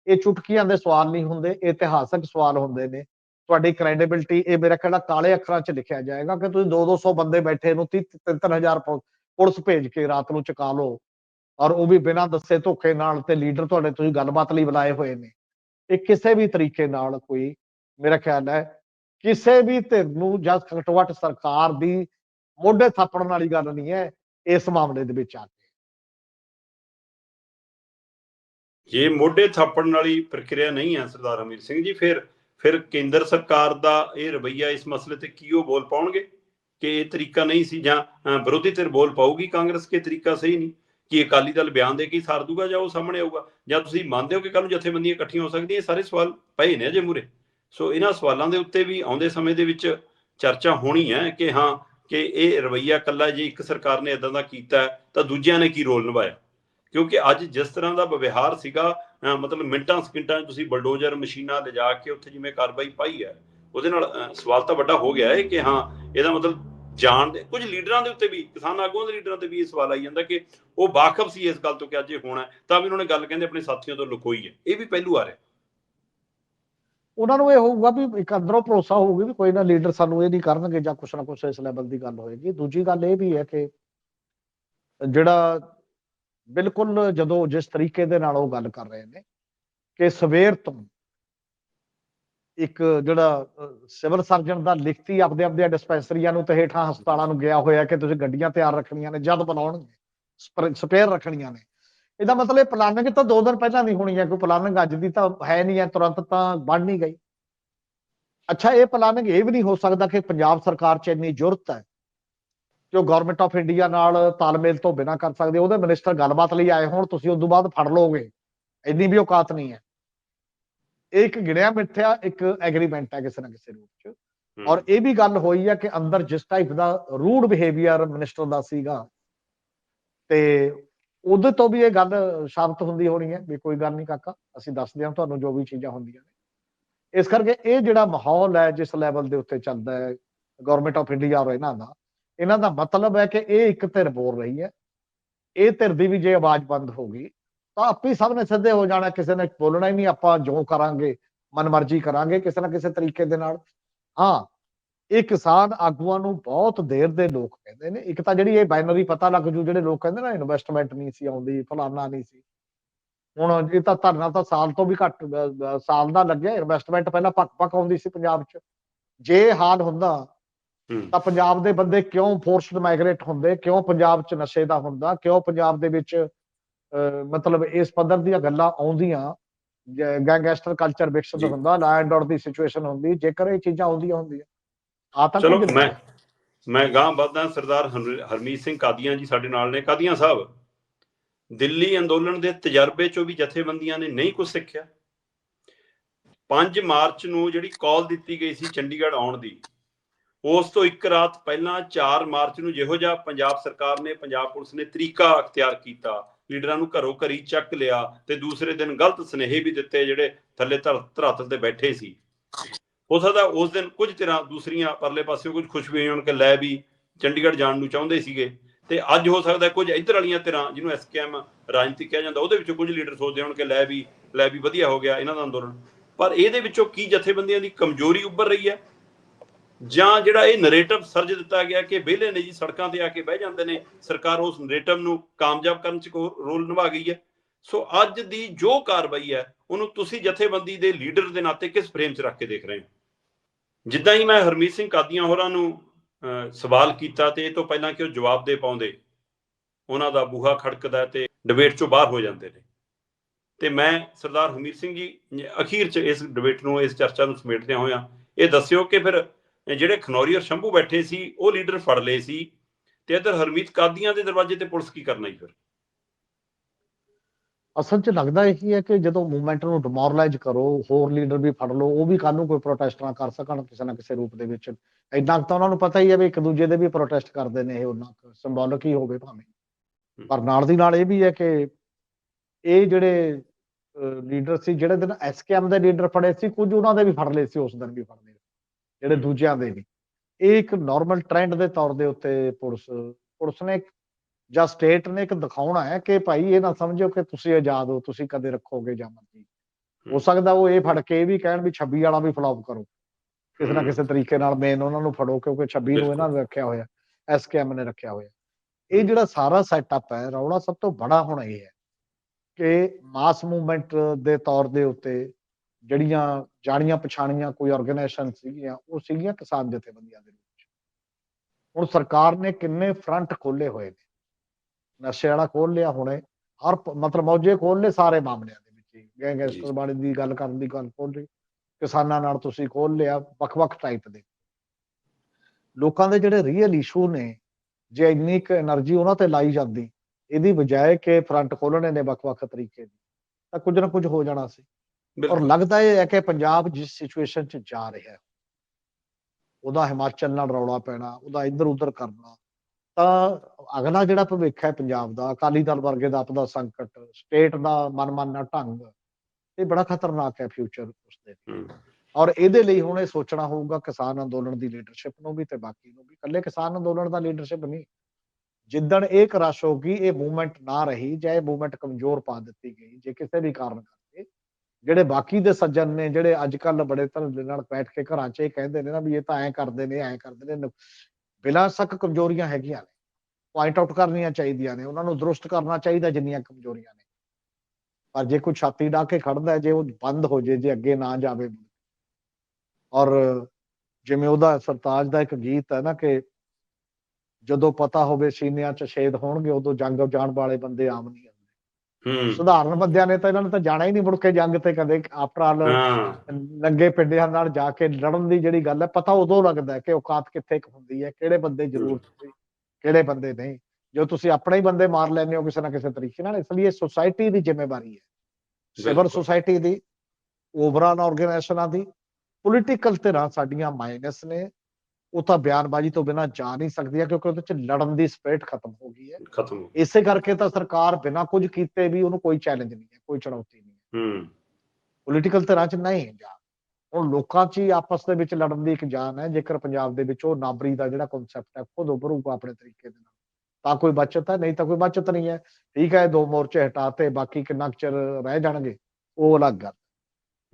ਇਹ ਚੁਟਕੀਆਂ ਦੇ ਸਵਾਲ ਨਹੀਂ ਹੁੰਦੇ ਇਤਿਹਾਸਕ ਸਵਾਲ ਹੁੰਦੇ ਨੇ। ਤੁਹਾਡੀ ਕ੍ਰੈਡੀਬਿਲਟੀ ਇਹ ਮੇਰਾ ਕਿਹੜਾ ਕਾਲੇ ਅੱਖਰਾਂ 'ਚ ਲਿਖਿਆ ਜਾਏਗਾ ਕਿ ਤੁਸੀਂ 2-200 ਬੰਦੇ ਬੈਠੇ ਨੂੰ 3-3000 ਪੁਲਿਸ ਭੇਜ ਕੇ ਰਾਤ ਨੂੰ ਚੁਕਾ ਲਓ। ਔਰ ਉਹ ਵੀ ਬਿਨਾਂ ਦੱਸੇ ਧੋਖੇ ਨਾਲ ਤੇ ਲੀਡਰ ਤੁਹਾਡੇ ਤੁਸੀਂ ਗੱਲਬਾਤ ਲਈ ਬੁਲਾਏ ਹੋਏ ਨੇ। ਇਹ ਕਿਸੇ ਵੀ ਤਰੀਕੇ ਨਾਲ ਕੋਈ ਮੇਰਾ ਖਿਆਲ ਹੈ, ਕਿਸੇ ਵੀ ਧਿਰ ਨੂੰ ਜਾਂ ਘੱਟੋ ਸਰਕਾਰ ਦੀ ਮੋਢੇ ਥਾਪਣ ਵਾਲੀ ਗੱਲ ਨਹੀਂ ਹੈ, ਇਸ ਮਾਮਲੇ ਦੇ ਵਿੱਚ ਆ ਕੇ। ਜੇ ਮੋਢੇ ਥਾਪਣ ਵਾਲੀ ਪ੍ਰਕਿਰਿਆ ਨਹੀਂ ਹੈ ਸਰਦਾਰ ਅਮੀਰ ਸਿੰਘ ਜੀ, ਫਿਰ ਫਿਰ ਕੇਂਦਰ ਸਰਕਾਰ ਦਾ ਇਹ ਰਵਈਆ ਇਸ ਮਸਲੇ ਤੇ ਕੀ ਉਹ ਬੋਲ ਪਾਉਣਗੇ? ਕਿ ਇਹ ਤਰੀਕਾ ਨਹੀਂ ਸੀ ਜਾਂ ਵਿਰੋਧੀ ਧਿਰ ਬੋਲ ਪਾਊਗੀ ਕਾਂਗਰਸ, ਕੇ ਤਰੀਕਾ ਸਹੀ ਨਹੀਂ? ਕਿ ਅਕਾਲੀ ਦਲ ਬਿਆਨ ਦੇ ਕੇ ਸਾਰ ਦੂਗਾ ਜਾਂ ਉਹ ਸਾਹਮਣੇ ਆਊਗਾ? ਜਾਂ ਤੁਸੀਂ ਮੰਨਦੇ ਹੋ ਕਿ ਕੱਲ ਨੂੰ ਜਥੇਬੰਦੀਆਂ ਇਕੱਠੀਆਂ ਹੋ ਸਕਦੀਆਂ? ਇਹ ਸਾਰੇ ਸਵਾਲ ਪਏ ਨੇ ਅਜੇ ਮੂਰੇ ਸੋ ਇਹਨਾਂ ਸਵਾਲਾਂ ਦੇ ਉੱਤੇ ਵੀ ਆਉਂਦੇ ਸਮੇਂ ਦੇ ਵਿੱਚ ਚਰਚਾ ਹੋਣੀ ਹੈ ਕਿ ਹਾਂ, ਕਿ ਇਹ ਰਵਈਆ ਕੱਲਾ ਜੇ ਇੱਕ ਸਰਕਾਰ ਨੇ ਇਦਾਂ ਦਾ ਕੀਤਾ ਤਾਂ ਦੂਜਿਆਂ ਨੇ ਕੀ ਰੋਲ ਨਿਭਾਇਆ? ਕਿਉਂਕਿ ਅੱਜ ਜਿਸ ਤਰ੍ਹਾਂ ਦਾ ਵਿਵਹਾਰ ਸੀਗਾ ਮਤਲਬ ਮਿੰਟਾਂ ਸਕਿੰਟਾਂ ਤੁਸੀਂ ਬਲਡੋਜ਼ਰ ਮਸ਼ੀਨਾਂ ਲਿਜਾ ਕੇ ਉੱਥੇ ਜਿਵੇਂ ਕਾਰਵਾਈ ਪਾਈ ਹੈ, ਉਹਦੇ ਨਾਲ ਸਵਾਲ ਤਾਂ ਵੱਡਾ ਹੋ ਗਿਆ ਹੈ ਕਿ ਹਾਂ, ਇਹਦਾ ਮਤਲਬ ਜਾਣ ਦੇ, ਕੁਝ ਲੀਡਰਾਂ ਦੇ ਉੱਤੇ ਵੀ, ਕਿਸਾਨ ਆਗੂਆਂ ਦੇ ਲੀਡਰਾਂ ਤੇ ਵੀ ਇਹ ਸਵਾਲ ਆਈ ਜਾਂਦਾ ਕਿ ਉਹ ਵਾਕਫ ਸੀ ਇਸ ਗੱਲ ਤੋਂ ਕਿ ਅੱਜ ਇਹ ਹੋਣਾ ਤਾਂ ਵੀ ਉਹਨਾਂ ਨੇ ਗੱਲ ਕਹਿੰਦੇ ਆਪਣੇ ਸਾਥੀਆਂ ਤੋਂ ਲੁਕੋਈ ਹੈ, ਇਹ ਵੀ ਪਹਿਲੂ ਆ ਰਿਹਾ। ਉਹਨਾਂ ਨੂੰ ਇਹ ਹੋਊਗਾ ਵੀ ਇੱਕ ਅੰਦਰੋਂ ਭਰੋਸਾ ਹੋਊਗਾ ਵੀ ਕੋਈ ਨਾ ਲੀਡਰ ਸਾਨੂੰ ਇਹ ਨਹੀਂ ਕਰਨਗੇ ਜਾਂ ਕੁਛ ਨਾ ਕੁਛ ਇਸ ਲੈਵਲ ਦੀ ਗੱਲ ਹੋਏਗੀ। ਦੂਜੀ ਗੱਲ ਇਹ ਵੀ ਹੈ ਕਿ ਜਿਹੜਾ ਬਿਲਕੁਲ ਜਦੋਂ ਜਿਸ ਤਰੀਕੇ ਦੇ ਨਾਲ ਉਹ ਗੱਲ ਕਰ ਰਹੇ ਨੇ ਕਿ ਸਵੇਰ ਤੋਂ ਇੱਕ ਜਿਹੜਾ ਸਿਵਲ ਸਰਜਨ ਦਾ ਲਿਖਤੀ ਆਪਦੇ ਆਪਦੇ ਡਿਸਪੈਂਸਰੀਆਂ ਨੂੰ ਤੇ ਹੇਠਾਂ ਹਸਪਤਾਲਾਂ ਨੂੰ ਗਿਆ ਹੋਇਆ ਕਿ ਤੁਸੀਂ ਗੱਡੀਆਂ ਤਿਆਰ ਰੱਖਣੀਆਂ ਨੇ, ਜਦ ਬੁਲਾਉਣਗੇ ਸਪੇਅਰ ਰੱਖਣੀਆਂ ਨੇ ਇਹਦਾ ਮਤਲਬ ਇਹ ਪਲਾਨਿੰਗ ਤਾਂ ਦੋ ਦਿਨ ਪਹਿਲਾਂ ਨਹੀਂ ਹੋਣੀ ਹੈ ਕੋਈ ਪਲਾਨਿੰਗ ਅੱਜ ਦੀ ਤਾਂ ਹੈ ਨਹੀਂ ਹੈ ਤੁਰੰਤ ਤਾਂ ਬਣ ਨਹੀਂ ਗਈ। ਅੱਛਾ ਇਹ ਪਲਾਨਿੰਗ ਇਹ ਵੀ ਨਹੀਂ ਹੋ ਸਕਦਾ ਕਿ ਪੰਜਾਬ ਸਰਕਾਰ 'ਚ ਇੰਨੀ ਜ਼ਰੂਰਤ ਹੈ ਜੋ ਗਵਰਨਮੈਂਟ ਆਫ ਇੰਡੀਆ ਨਾਲ ਤਾਲਮੇਲ ਤੋਂ ਬਿਨਾ ਕਰ ਸਕਦੇ ਉਹਦੇ ਮਿਨਿਸਟਰ ਗੱਲਬਾਤ ਲਈ ਆਏ ਹੋਣ ਤੁਸੀਂ ਉਸ ਤੋਂ ਬਾਅਦ ਫੜ ਲਓਗੇ। ਇੰਨੀ ਵੀ ਔਕਾਤ ਨਹੀਂ ਹੈ। ਇੱਕ ਗਿਣਿਆ ਮਿੱਥਿਆ ਇੱਕ ਐਗਰੀਮੈਂਟ ਹੈ ਕਿਸੇ ਨਾ ਕਿਸੇ ਰੂਪ 'ਚ। ਔਰ ਇਹ ਵੀ ਗੱਲ ਹੋਈ ਹੈ ਕਿ ਅੰਦਰ ਜਿਸ ਟਾਈਪ ਦਾ ਰੂਡ ਬਿਹੇਵੀਅਰ ਮਿਨਿਸਟਰ ਦਾ ਸੀਗਾ ਤੇ ਉਹਦੇ ਤੋਂ ਵੀ ਇਹ ਗੱਲ ਸਾਬਤ ਹੁੰਦੀ ਹੋਣੀ ਹੈ ਵੀ ਕੋਈ ਗੱਲ ਨਹੀਂ ਕਾਕਾ, ਅਸੀਂ ਦੱਸਦੇ ਹਾਂ ਤੁਹਾਨੂੰ ਜੋ ਵੀ ਚੀਜ਼ਾਂ ਹੁੰਦੀਆਂ ਨੇ। ਇਸ ਕਰਕੇ ਇਹ ਜਿਹੜਾ ਮਾਹੌਲ ਹੈ ਜਿਸ ਲੈਵਲ ਦੇ ਉੱਤੇ ਚੱਲਦਾ ਹੈ ਗਵਰਨਮੈਂਟ ਆਫ ਇੰਡੀਆ ਔਰ ਇਹਨਾਂ ਦਾ ਇਹਨਾਂ ਦਾ ਮਤਲਬ ਹੈ ਕਿ ਇਹ ਇੱਕ ਧਿਰ ਬੋਲ ਰਹੀ ਹੈ। ਇਹ ਧਿਰ ਦੀ ਵੀ ਜੇ ਆਵਾਜ਼ ਬੰਦ ਹੋ ਗਈ, ਤਾਂ ਆਪੇ ਸਭ ਨੇ ਸਿੱਧੇ ਹੋ ਜਾਣਾ, ਕਿਸੇ ਨੇ ਬੋਲਣਾ ਹੀ ਨਹੀਂ, ਆਪਾਂ ਜੋ ਕਰਾਂਗੇ, ਮਨਮਰਜ਼ੀ ਕਰਾਂਗੇ ਕਿਸੇ ਨਾ ਕਿਸੇ ਤਰੀਕੇ ਦੇ ਨਾਲ। ਹਾਂ ਇਹ ਕਿਸਾਨ ਆਗੂਆਂ ਨੂੰ ਬਹੁਤ ਦੇਰ ਦੇ ਲੋਕ ਕਹਿੰਦੇ ਨੇ। ਇੱਕ ਤਾਂ ਜਿਹੜੀ ਇਹ ਬਾਈਨਰੀ ਪਤਾ ਲੱਗ ਜੂ ਜਿਹੜੇ ਲੋਕ ਕਹਿੰਦੇ ਨਾ ਇਨਵੈਸਟਮੈਂਟ ਨਹੀਂ ਸੀ ਆਉਂਦੀ ਫਲਾਨਾ ਨਹੀਂ ਸੀ। ਹੁਣ ਇਹ ਤਾਂ ਧਰਨਾ ਤਾਂ ਸਾਲ ਤੋਂ ਵੀ ਘੱਟ ਸਾਲ ਦਾ ਲੱਗਿਆ। ਇਨਵੈਸਟਮੈਂਟ ਪਹਿਲਾਂ ਪੱਕ ਪੱਕ ਆਉਂਦੀ ਸੀ ਪੰਜਾਬ 'ਚ। ਜੇ ਹਾਲ ਹੁੰਦਾ ਤਾਂ ਪੰਜਾਬ ਦੇ ਬੰਦੇ ਕਿਉਂ ਫੋਰਸਡ ਮਾਈਗ੍ਰੇਟ ਹੁੰਦੇ? ਕਿਉਂ ਪੰਜਾਬ 'ਚ ਨਸ਼ੇ ਦਾ ਹੁੰਦਾ? ਕਿਉਂ ਪੰਜਾਬ ਦੇ ਵਿੱਚ ਮਤਲਬ ਇਸ ਪੱਧਰ ਦੀਆਂ ਗੱਲਾਂ ਆਉਂਦੀਆਂ? ਗੈਂਗਸਟਰ ਕਲਚਰ ਵਿਕਸਿਤ। ਹੁੰਦਾ law and order the situation ਹੁੰਦੀ। ਜੇਕਰ ਇਹ ਚੀਜ਼ਾਂ ਹੁੰਦੀਆਂ ਹੁੰਦੀਆਂ। ਆ ਤਾਂ ਚਲੋ ਮੈਂ ਮੈਂ ਗਾਂ ਵੱਧਦਾ ਸਰਦਾਰ ਹਰ- ਹਰਮੀਤ ਸਿੰਘ ਕਾਦੀਆਂ ਜੀ ਸਾਡੇ ਨਾਲ ਨੇ। ਕਾਦੀਆਂ ਸਾਹਿਬ ਦਿੱਲੀ ਅੰਦੋਲਨ ਦੇ ਤਜਰਬੇ ਚੋਂ ਵੀ ਜਥੇਬੰਦੀਆਂ ਨੇ ਨਹੀਂ ਕੁਝ ਸਿੱਖਿਆ। 5 ਮਾਰਚ ਨੂੰ ਜਿਹੜੀ ਕਾਲ ਦਿੱਤੀ ਗਈ ਸੀ ਚੰਡੀਗੜ੍ਹ ਆਉਣ ਦੀ ਉਸ ਤੋਂ ਇੱਕ ਰਾਤ ਪਹਿਲਾਂ 4 ਮਾਰਚ ਨੂੰ ਜਿਹੋ ਜਿਹਾ ਪੰਜਾਬ ਸਰਕਾਰ ਨੇ ਪੰਜਾਬ ਪੁਲਿਸ ਨੇ ਤਰੀਕਾ ਅਖਤਿਆਰ ਕੀਤਾ ਲੀਡਰਾਂ ਨੂੰ ਘਰੋਂ ਘਰੀ ਚੱਕ ਲਿਆ ਤੇ ਦੂਸਰੇ ਦਿਨ ਗਲਤ ਸੁਨੇਹੇ ਵੀ ਦਿੱਤੇ ਜਿਹੜੇ ਥੱਲੇ ਧਰ- ਧਰਾਤਲ ਤੇ ਬੈਠੇ ਸੀ। ਹੋ ਸਕਦਾ ਉਸ ਦਿਨ ਕੁਝ ਤਰ੍ਹਾਂ ਦੂਸਰੀਆਂ ਪਰਲੇ ਪਾਸੇ ਕੁਝ ਖੁਸ਼ ਵੀ ਹੋਣ ਕਿ ਲੈ ਵੀ ਚੰਡੀਗੜ੍ਹ ਜਾਣ ਨੂੰ ਚਾਹੁੰਦੇ ਸੀਗੇ। ਤੇ ਅੱਜ ਹੋ ਸਕਦਾ ਕੁਝ ਇੱਧਰ ਵਾਲੀਆਂ ਤਰ੍ਹਾਂ ਜਿਹਨੂੰ ਐਸਕੇਐਮ ਰਾਜਨੀਤੀ ਕਿਹਾ ਜਾਂਦਾ, ਉਹਦੇ ਵਿੱਚੋਂ ਕੁਝ ਲੀਡਰ ਸੋਚਦੇ ਹੋਣ ਕਿ ਲੈ ਵੀ ਲੈ ਵੀ ਵਧੀਆ ਹੋ ਗਿਆ ਇਹਨਾਂ ਦਾ ਅੰਦੋਲਨ। ਪਰ ਇਹਦੇ ਵਿੱਚੋਂ ਕੀ ਜਥੇਬੰਦੀਆਂ ਦੀ ਕਮਜ਼ੋਰੀ ਉੱਭਰ ਰਹੀ ਹੈ? ਜਾਂ ਜਿਹੜਾ ਇਹ ਨੈਰੇਟਿਵ ਸਰਜ ਦਿੱਤਾ ਗਿਆ ਕਿ ਵਿਹਲੇ ਨੇ ਜੀ, ਸੜਕਾਂ ਤੇ ਆ ਕੇ ਬਹਿ ਜਾਂਦੇ ਨੇ, ਸਰਕਾਰ ਉਸ ਨੈਰੇਟਿਵ ਨੂੰ ਕਾਮਯਾਬ ਕਰਨ ਚ ਰੋਲ ਨਿਭਾ ਗਈ ਹੈ? ਸੋ ਅੱਜ ਦੀ ਜੋ ਕਾਰਵਾਈ ਹੈ, ਉਹਨੂੰ ਤੁਸੀਂ ਜਥੇਬੰਦੀ ਦੇ ਲੀਡਰ ਦੇ ਨਾਤੇ ਕਿਸ ਫਰੇਮ 'ਚ ਰੱਖ ਕੇ ਦੇਖ ਰਹੇ ਹੋ? ਜਿੱਦਾਂ ਹੀ ਮੈਂ ਹਰਮੀਤ ਸਿੰਘ ਕਾਦੀਆਂ ਹੋਰਾਂ ਨੂੰ ਅਹ, ਸਵਾਲ ਕੀਤਾ ਤੇ ਇਹ ਤੋਂ ਪਹਿਲਾਂ ਕਿ ਉਹ ਜਵਾਬ ਦੇ ਪਾਉਂਦੇ ਉਹਨਾਂ ਦਾ ਬੂਹਾ ਖੜਕਦਾ ਤੇ ਡਿਬੇਟ 'ਚੋਂ ਬਾਹਰ ਹੋ ਜਾਂਦੇ ਨੇ। ਤੇ ਮੈਂ ਸਰਦਾਰ ਹਰਮੀਤ ਸਿੰਘ ਜੀ ਅਖੀਰ 'ਚ ਇਸ ਡਿਬੇਟ ਨੂੰ ਇਸ ਚਰਚਾ ਨੂੰ ਸਮੇਟਦਿਆਂ ਹੋਇਆ ਇਹ ਦੱਸਿਓ ਕਿ ਫਿਰ ਜਿਹੜੇ ਖਨੌਰੀ ਔਰ ਸ਼ੰਭੂ ਬੈਠੇ ਸੀ ਉਹ ਲੀਡਰ ਫੜ ਲਏ ਸੀ ਤੇ ਇੱਧਰ ਹਰਮੀਤ ਕਾਦੀਆਂ ਦੇ ਦਰਵਾਜ਼ੇ ਤੇ ਪੁਲਿਸ ਕੀ ਕਰਨਾ ਹੀ ਫਿਰ? ਅਸਲ 'ਚ ਲੱਗਦਾ ਇਹੀ ਹੈ ਕਿ ਜਦੋਂ ਮੂਵਮੈਂਟ ਨੂੰ ਡਿਮੋਰਲਾਈਜ਼ ਕਰੋ ਹੋਰ ਲੀਡਰ ਵੀ ਫੜ ਲਓ ਉਹ ਵੀ ਕੱਲ ਨੂੰ ਕੋਈ ਪ੍ਰੋਟੈਸਟ ਨਾ ਕਰ ਸਕਣ ਕਿਸੇ ਨਾ ਕਿਸੇ ਰੂਪ ਦੇ ਵਿੱਚ। ਕੁ ਤਾਂ ਉਹਨਾਂ ਨੂੰ ਪਤਾ ਹੀ ਹੈ ਵੀ ਇੱਕ ਦੂਜੇ ਦੇ ਵੀ ਪ੍ਰੋਟੈਸਟ ਕਰਦੇ ਨੇ ਇਹ ਉਹਨਾਂ ਸਿੰਬੋਲਿਕ ਹੀ ਹੋਵੇ ਭਾਵੇਂ। ਪਰ ਨਾਲ ਦੀ ਨਾਲ ਇਹ ਵੀ ਹੈ ਕਿ ਇਹ ਜਿਹੜੇ ਲੀਡਰ ਸੀ ਜਿਹੜੇ ਦਿਨ ਐਸਕੇਐਮ ਦੇ ਲੀਡਰ ਫੜੇ ਸੀ ਕੁਝ ਉਹਨਾਂ ਦੇ ਵੀ ਫੜ ਲਏ ਸੀ ਉਸ ਦਿਨ ਵੀ ਫੜ ਲਏ ਜਿਹੜੇ। ਦੂਜਿਆਂ ਦੇ ਵੀ। ਇਹ ਇੱਕ ਨਾਰਮਲ ਟ੍ਰੈਂਡ ਦੇ ਤੌਰ ਦੇ ਉੱਤੇ ਪੁਲਿਸ ਪੁਲਿਸ ਨੇ ਇੱਕ- ਜਾਂ ਸਟੇਟ ਨੇ ਇੱਕ ਦਿਖਾਉਣਾ ਹੈ ਕਿ ਭਾਈ ਇਹ ਨਾ ਸਮਝੋ ਕਿ ਤੁਸੀਂ ਆਜ਼ਾਦ ਹੋ ਤੁਸੀਂ ਕਦੇ ਰੱਖੋਗੇ ਜਾਂ ਮਰਜ਼ੀ। ਹੋ। ਸਕਦਾ ਉਹ ਇਹ ਫੜ ਕੇ ਇਹ ਵੀ ਕਹਿਣ ਵੀ 26 ਵਾਲਾ ਵੀ ਫਲੌਪ ਕਰੋ। ਕਿਸੇ ਨਾ। ਕਿਸੇ ਤਰੀਕੇ ਨਾਲ ਮੇਨ ਉਹਨਾਂ ਨੂੰ ਫੜੋ ਕਿਉਂਕਿ 26 ਨੂੰ ਇਹਨਾਂ ਨੇ ਰੱਖਿਆ ਹੋਇਆ ਐਸਕੇਐਮ ਨੇ ਰੱਖਿਆ ਹੋਇਆ। ਇਹ ਜਿਹੜਾ ਸਾਰਾ ਸੈਟਅਪ ਹੈ ਰੌਲਾ ਸਭ ਤੋਂ ਬੜਾ ਹੁਣ ਇਹ ਹੈ ਕਿ ਮਾਸ ਮੂਵਮੈਂਟ ਦੇ ਤੌਰ ਦੇ ਉੱਤੇ ਜਿਹੜੀਆਂ ਜਾਣੀਆਂ ਪਛਾਣੀਆਂ ਕੋਈ ਆਰਗੇਨਾਈਜੇਸ਼ਨ ਸੀਗੀਆਂ ਉਹ ਸੀਗੀਆਂ ਕਿਸਾਨ ਜਥੇਬੰਦੀਆਂ ਦੇ ਵਿੱਚ ਹੁਣ ਸਰਕਾਰ ਨੇ ਕਿੰਨੇ ਫਰੰਟ ਖੋਲੇ ਹੋਏ ਨੇ? ਨਸ਼ੇ ਵਾਲਾ ਖੋਲ ਲਿਆ ਹੁਣੇ ਹਰ ਮਤਲਬ ਮੌਜੇ ਖੋਲ ਲਏ ਸਾਰੇ ਮਾਮਲਿਆਂ ਦੇ ਵਿੱਚ ਗੈਂਗਸਟਰ ਬਾਣੀ ਦੀ ਗੱਲ ਕਰਨ ਦੀ ਗੱਲ ਖੋਲ ਰਹੀ ਕਿਸਾਨਾਂ ਨਾਲ ਤੁਸੀਂ ਖੋਲ ਲਿਆ ਵੱਖ-ਵੱਖ ਟਾਈਪ ਦੇ। ਲੋਕਾਂ ਦੇ ਜਿਹੜੇ ਰੀਅਲ ਇਸ਼ੂ ਨੇ ਜੇ ਇੰਨੀ ਕੁ એનર્ਜੀ ਉਹਨਾਂ ਤੇ ਲਾਈ ਜਾਂਦੀ ਇਹਦੀ ਬਜਾਏ ਕਿ ਫਰੰਟ ਖੋਲਣੇ ਨੇ ਵੱਖ-ਵੱਖ ਤਰੀਕੇ ਦੀ ਤਾਂ ਕੁਝ ਨਾ ਕੁਝ ਹੋ ਜਾਣਾ ਸੀ। ਔਰ ਲੱਗਦਾ ਇਹ ਹੈ ਕਿ ਪੰਜਾਬ ਜਿਸ ਸਿਚੁਏਸ਼ਨ 'ਚ ਜਾ ਰਿਹਾ ਉਹਦਾ ਹਿਮਾਚਲ ਨਾਲ ਰੌਲਾ ਪੈਣਾ ਉਹਦਾ ਇੱਧਰ ਉੱਧਰ ਕਰਨਾ ਤਾਂ ਅਗਲਾ ਜਿਹੜਾ ਭਵਿੱਖ ਹੈ ਪੰਜਾਬ ਦਾ ਅਕਾਲੀ ਦਲ ਵਰਗੇ ਦਾ ਆਪਦਾ ਸੰਕਟ ਸਟੇਟ ਦਾ ਮਨਮਾਨਾ ਢੰਗ ਇਹ ਬੜਾ ਖਤਰਨਾਕ ਹੈ ਫਿਊਚਰ ਲਈ। ਹਮ, ਔਰ ਇਹਦੇ ਲਈ ਹੁਣ ਇਹ ਸੋਚਣਾ ਹੋਊਗਾ ਕਿਸਾਨ ਅੰਦੋਲਨ ਦੀ ਲੀਡਰਸ਼ਿਪ ਨੂੰ ਵੀ ਤੇ ਬਾਕੀ ਨੂੰ ਵੀ। ਇਕੱਲੇ ਕਿਸਾਨ ਅੰਦੋਲਨ ਦਾ ਲੀਡਰਸ਼ਿਪ ਨਹੀਂ। ਜਿੱਦਣ ਇਹ ਕ੍ਰਸ਼ ਹੋ ਗਈ ਇਹ ਮੂਵਮੈਂਟ ਨਾ ਰਹੀ ਜਾਂ ਇਹ ਮੂਵਮੈਂਟ ਕਮਜ਼ੋਰ ਪਾ ਦਿੱਤੀ ਗਈ ਜੇ ਕਿਸੇ ਵੀ ਕਾਰਨ ਕਰਕੇ ਜਿਹੜੇ ਬਾਕੀ ਦੇ ਸੱਜਣ ਨੇ ਜਿਹੜੇ ਅੱਜ ਕੱਲ ਬੜੇ ਤਰ੍ਹਾਂ ਦੇ ਨਾਲ ਬੈਠ ਕੇ ਘਰਾਂ 'ਚ ਇਹ ਕਹਿੰਦੇ ਨੇ ਨਾ ਵੀ ਇਹ ਤਾਂ ਐਂ ਕਰਦੇ ਨੇ ਐਂ ਕਰਦੇ ਨੇ ਬਿਨਾਂ ਸ਼ੱਕ ਕਮਜ਼ੋਰੀਆਂ ਹੈਗੀਆਂ ਨੇ ਪੁਆਇੰਟ ਆਊਟ ਕਰਨੀਆਂ ਚਾਹੀਦੀਆਂ ਨੇ, ਉਹਨਾਂ ਨੂੰ ਦਰੁਸਤ ਕਰਨਾ ਚਾਹੀਦਾ ਜਿੰਨੀਆਂ ਕਮਜ਼ੋਰੀਆਂ ਨੇ। ਪਰ ਜੇ ਕੋਈ ਛਾਤੀ ਡਾ ਕੇ ਖੜਦਾ ਜੇ ਉਹ ਬੰਦ ਹੋ ਜੇ ਜੇ ਅੱਗੇ ਨਾ ਜਾਵੇ ਔਰ ਜਿਵੇਂ ਉਹਦਾ ਸਰਤਾਜ ਦਾ ਇੱਕ ਗੀਤ ਹੈ ਨਾ ਕਿ ਜਦੋਂ ਪਤਾ ਹੋਵੇ ਸੀਨਿਆਂ 'ਚ ਛੇਦ ਹੋਣਗੇ, ਉਦੋਂ ਜੰਗ ਜਾਣ ਵਾਲੇ ਬੰਦੇ ਆਮ ਨਹੀਂ ਹੁੰਦੇ। ਸਧਾਰਨ ਬੰਦਿਆਂ ਨੇ ਤਾਂ ਇਹਨਾਂ ਨੇ ਤਾਂ ਜਾਣਾ ਹੀ ਨਹੀਂ ਮੁੜ ਕੇ ਜੰਗ ਤੇ ਕਦੇ ਆਫਟਰ ਨੰਗੇ ਪਿੰਡਿਆਂ ਨਾਲ ਜਾ ਕੇ ਲੜਨ ਦੀ ਜਿਹੜੀ ਗੱਲ ਹੈ ਪਤਾ ਉਦੋਂ ਲੱਗਦਾ ਕਿ ਔਕਾਤ ਕਿੱਥੇ ਕੁ ਹੁੰਦੀ ਹੈ ਕਿਹੜੇ ਬੰਦੇ ਜ਼ਰੂਰ ਕਿਹੜੇ ਬੰਦੇ ਨਹੀਂ। ਜੋ ਤੁਸੀਂ ਆਪਣੇ ਹੀ ਬੰਦੇ ਮਾਰ ਲੈਂਦੇ ਹੋ ਕਿਸੇ ਨਾ ਕਿਸੇ ਤਰੀਕੇ ਨਾਲ ਇਸ ਲਈ ਇਹ ਸੁਸਾਇਟੀ ਦੀ ਜ਼ਿੰਮੇਵਾਰੀ ਹੈ। ਸਿਵਲ। ਸੁਸਾਇਟੀ ਦੀ ਓਵਰਆਲ ਆਰਗੇਨਾਈਜੇਸ਼ਨਾਂ ਦੀ ਪੋਲੀਟੀਕਲ ਧਿਰਾਂ ਸਾਡੀਆਂ ਮਾਈਨਸ ਨੇ ਉਹ ਤਾਂ ਬਿਆਨਬਾਜ਼ੀ ਤੋਂ ਬਿਨਾਂ ਜਾ ਨਹੀਂ ਸਕਦੀਆਂ ਕਿਉਂਕਿ ਉਹਦੇ ਚ ਲੜਨ ਦੀ ਸਪਿਰਿਟ ਖਤਮ ਹੋ ਗਈ ਹੈ। ਖਤਮ ਹੋ ਇਸੇ ਕਰਕੇ ਤਾਂ ਸਰਕਾਰ ਬਿਨਾਂ ਕੁਝ ਕੀਤੇ ਵੀ ਉਹਨੂੰ ਕੋਈ ਚੈਲੰਜ ਨਹੀਂ ਹੈ ਕੋਈ ਚੁਣੌਤੀ ਨਹੀਂ ਹੈ। ਹੂੰ। ਪੋਲੀਟੀਕਲ ਧਿਰਾਂ 'ਚ ਨਹੀਂ ਜਾ। ਹੁਣ ਲੋਕਾਂ 'ਚ ਹੀ ਆਪਸ ਦੇ ਵਿੱਚ ਲੜਨ ਦੀ ਇੱਕ ਜਾਨ ਹੈ ਜੇਕਰ ਪੰਜਾਬ ਦੇ ਵਿੱਚ ਉਹ ਨਾਬਰੀ ਦਾ ਜਿਹੜਾ ਕਨਸੈਪਟ ਹੈ ਖੁਦ ਉੱਭਰੂਗਾ ਆਪਣੇ ਤਰੀਕੇ ਦੇ ਨਾਲ। ਤਾਂ ਕੋਈ ਬਚਤ ਹੈ? ਨਹੀਂ ਤਾਂ ਕੋਈ ਬਚਤ ਨਹੀਂ ਹੈ। ਠੀਕ ਹੈ ਦੋ ਮੋਰਚੇ ਹਟਾਤੇ ਬਾਕੀ ਕਿੰਨਾ ਚਿਰ ਰਹਿ ਜਾਣਗੇ ਉਹ ਅਲੱਗ ਗੱਲ।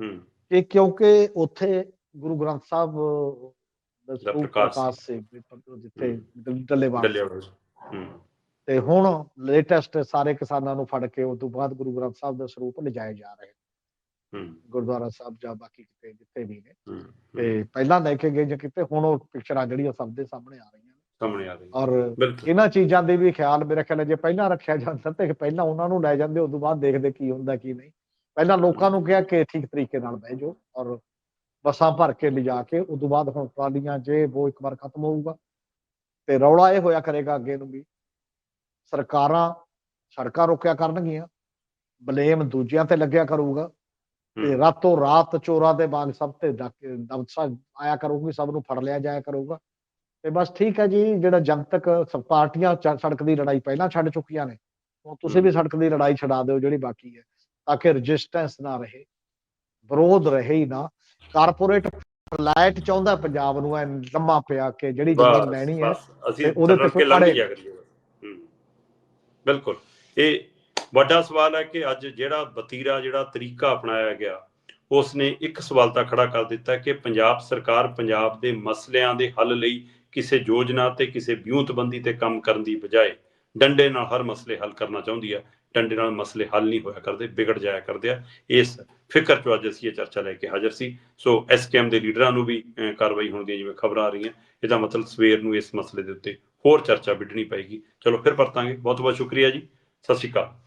ਹੂੰ। ਕਿ ਕਿਉਂਕਿ ਉੱਥੇ ਗੁਰੂ ਗ੍ਰੰਥ ਸਾਹਿਬ ਪ੍ਰਕਾਸ਼ ਜਿੱਥੇ ਡੱਲੇਵਾਲ ਤੇ ਹੁਣ ਲੇਟੈਸਟ ਸਾਰੇ ਕਿਸਾਨਾਂ ਨੂੰ ਫੜ ਕੇ ਉਸ ਤੋਂ ਬਾਅਦ ਗੁਰੂ ਗ੍ਰੰਥ ਸਾਹਿਬ ਦਾ ਸਰੂਪ ਲਿਜਾਏ ਜਾ ਰਹੇ ਹੂੰ। ਗੁਰਦੁਆਰਾ ਸਾਹਿਬ ਜਾਂ ਬਾਕੀ ਕਿਤੇ ਜਿੱਥੇ ਵੀ ਨੇ। ਤੇ ਪਹਿਲਾਂ ਲੈ ਕੇ ਗਏ ਜਾਂ ਕਿਤੇ ਹੁਣ ਉਹ ਪਿਕਚਰਾਂ ਜਿਹੜੀਆਂ ਸਭ ਦੇ ਸਾਹਮਣੇ ਆ ਰਹੀਆਂ ਨੇ। ਸਾਹਮਣੇ ਆ ਗਈ ਔਰ ਇਹਨਾਂ ਚੀਜ਼ਾਂ ਦੇ ਵੀ ਖਿਆਲ ਮੇਰੇ ਖਿਆਲ ਜੇ ਪਹਿਲਾਂ ਰੱਖਿਆ ਜਾਂਦਾ ਤੇ ਪਹਿਲਾਂ ਉਹਨਾਂ ਨੂੰ ਲੈ ਜਾਂਦੇ ਉਸ ਤੋਂ ਬਾਅਦ ਦੇਖਦੇ ਕੀ ਹੁੰਦਾ ਕੀ ਨਹੀਂ। ਪਹਿਲਾਂ ਲੋਕਾਂ ਨੂੰ ਕਿਹਾ ਕਿ ਠੀਕ ਤਰੀਕੇ ਨਾਲ ਬਹਿ ਜਾਓ ਔਰ ਬੱਸਾਂ ਭਰ ਕੇ ਲਿਜਾ ਕੇ ਉਦੋਂ ਬਾਅਦ ਹੁਣ ਟਰਾਲੀਆਂ ਜੇ ਉਹ ਇੱਕ ਵਾਰ ਖਤਮ ਹੋਊਗਾ ਤੇ ਰੌਲਾ ਇਹ ਹੋਇਆ ਕਰੇਗਾ ਅੱਗੇ ਨੂੰ ਵੀ ਸਰਕਾਰਾਂ ਸੜਕਾਂ ਰੋਕਿਆ ਕਰਨਗੀਆਂ ਬਲੇਮ ਦੂਜਿਆਂ ਤੇ ਲੱਗਿਆ ਕਰੂਗਾ ਤੇ। ਰਾਤੋਂ ਰਾਤ ਚੋਰਾਂ ਦੇ ਵਾਂਗ ਸਭ ਤੇ ਦਮਸਾ ਆਇਆ ਕਰੂਗੀ ਸਭ ਨੂੰ ਫੜ ਲਿਆ ਜਾਇਆ ਕਰੂਗਾ ਤੇ ਬਸ ਠੀਕ ਹੈ ਜੀ ਜਿਹੜਾ ਜਨਤਕ ਸ- ਪਾਰਟੀਆਂ ਸੜਕ ਦੀ ਲੜਾਈ ਪਹਿਲਾਂ ਛੱਡ ਚੁੱਕੀਆਂ ਨੇ ਹੁਣ ਤੁਸੀਂ ਵੀ। ਸੜਕ ਦੀ ਲੜਾਈ ਛਡਾ ਦਿਓ ਜਿਹੜੀ ਬਾਕੀ ਹੈ ਤਾਂ ਕਿ ਰੈਜ਼ਿਸਟੈਂਸ ਨਾ ਰਹੇ ਵਿਰੋਧ ਰਹੇ ਹੀ ਨਾ ਕਾਰਪੋਰੇਟ ਫਲੈਟ ਚਾਹੁੰਦਾ ਪੰਜਾਬ ਨੂੰ ਐ ਲੰਮਾ ਪਿਆ ਕਿ ਜਿਹੜੀ ਜ਼ਮੀਨ ਲੈਣੀ ਹੈ ਤੇ ਉਹਦੇ ਤੇ ਕੋਈ ਅੜੇ ਜਾ ਕਰੀਏ। ਬਿਲਕੁਲ। ਇਹ ਵੱਡਾ ਸਵਾਲ ਹੈ ਕਿ ਅੱਜ ਜਿਹੜਾ ਵਤੀਰਾ ਜਿਹੜਾ ਤਰੀਕਾ ਅਪਣਾਇਆ ਗਿਆ ਉਸ ਨੇ ਇੱਕ ਸਵਾਲ ਤਾਂ ਖੜਾ ਕਰ ਦਿੱਤਾ ਕਿ ਪੰਜਾਬ ਸਰਕਾਰ ਪੰਜਾਬ ਦੇ ਮਸਲਿਆਂ ਦੇ ਹੱਲ ਲਈ ਕਿਸੇ ਯੋਜਨਾ ਤੇ ਕਿਸੇ ਵਿਉਂਤਬੰਦੀ ਤੇ ਕੰਮ ਕਰਨ ਦੀ ਬਜਾਏ ਡੰਡੇ ਨਾਲ ਹਰ ਮਸਲੇ ਹੱਲ ਕਰਨਾ ਚਾਹੁੰਦੀ ਹੈ। ਡੰਡੇ ਨਾਲ ਮਸਲੇ ਹੱਲ ਨਹੀਂ ਹੋਇਆ ਕਰਦੇ, ਵਿਗੜ ਜਾਇਆ ਕਰਦੇ ਆ। ਇਸ ਫਿਕਰ ਚੋਂ ਅੱਜ ਅਸੀਂ ਇਹ ਚਰਚਾ ਲੈ ਕੇ ਹਾਜ਼ਰ ਸੀ। ਸੋ ਐਸਕੇਐਮ ਦੇ ਲੀਡਰਾਂ ਨੂੰ ਵੀ ਕਾਰਵਾਈ ਹੋਣ ਦੀਆਂ ਜਿਵੇਂ ਖਬਰਾਂ ਆ ਰਹੀਆਂ, ਇਹਦਾ ਮਤਲਬ ਸਵੇਰ ਨੂੰ ਇਸ ਮਸਲੇ ਦੇ ਉੱਤੇ ਹੋਰ ਚਰਚਾ ਵਿੱਢਣੀ ਪਏਗੀ। ਚਲੋ ਫਿਰ ਪਰਤਾਂਗੇ ਬਹੁਤ ਬਹੁਤ ਸ਼ੁਕਰੀਆ ਜੀ। ਸਤਿ ਸ਼੍ਰੀ ਅਕਾਲ।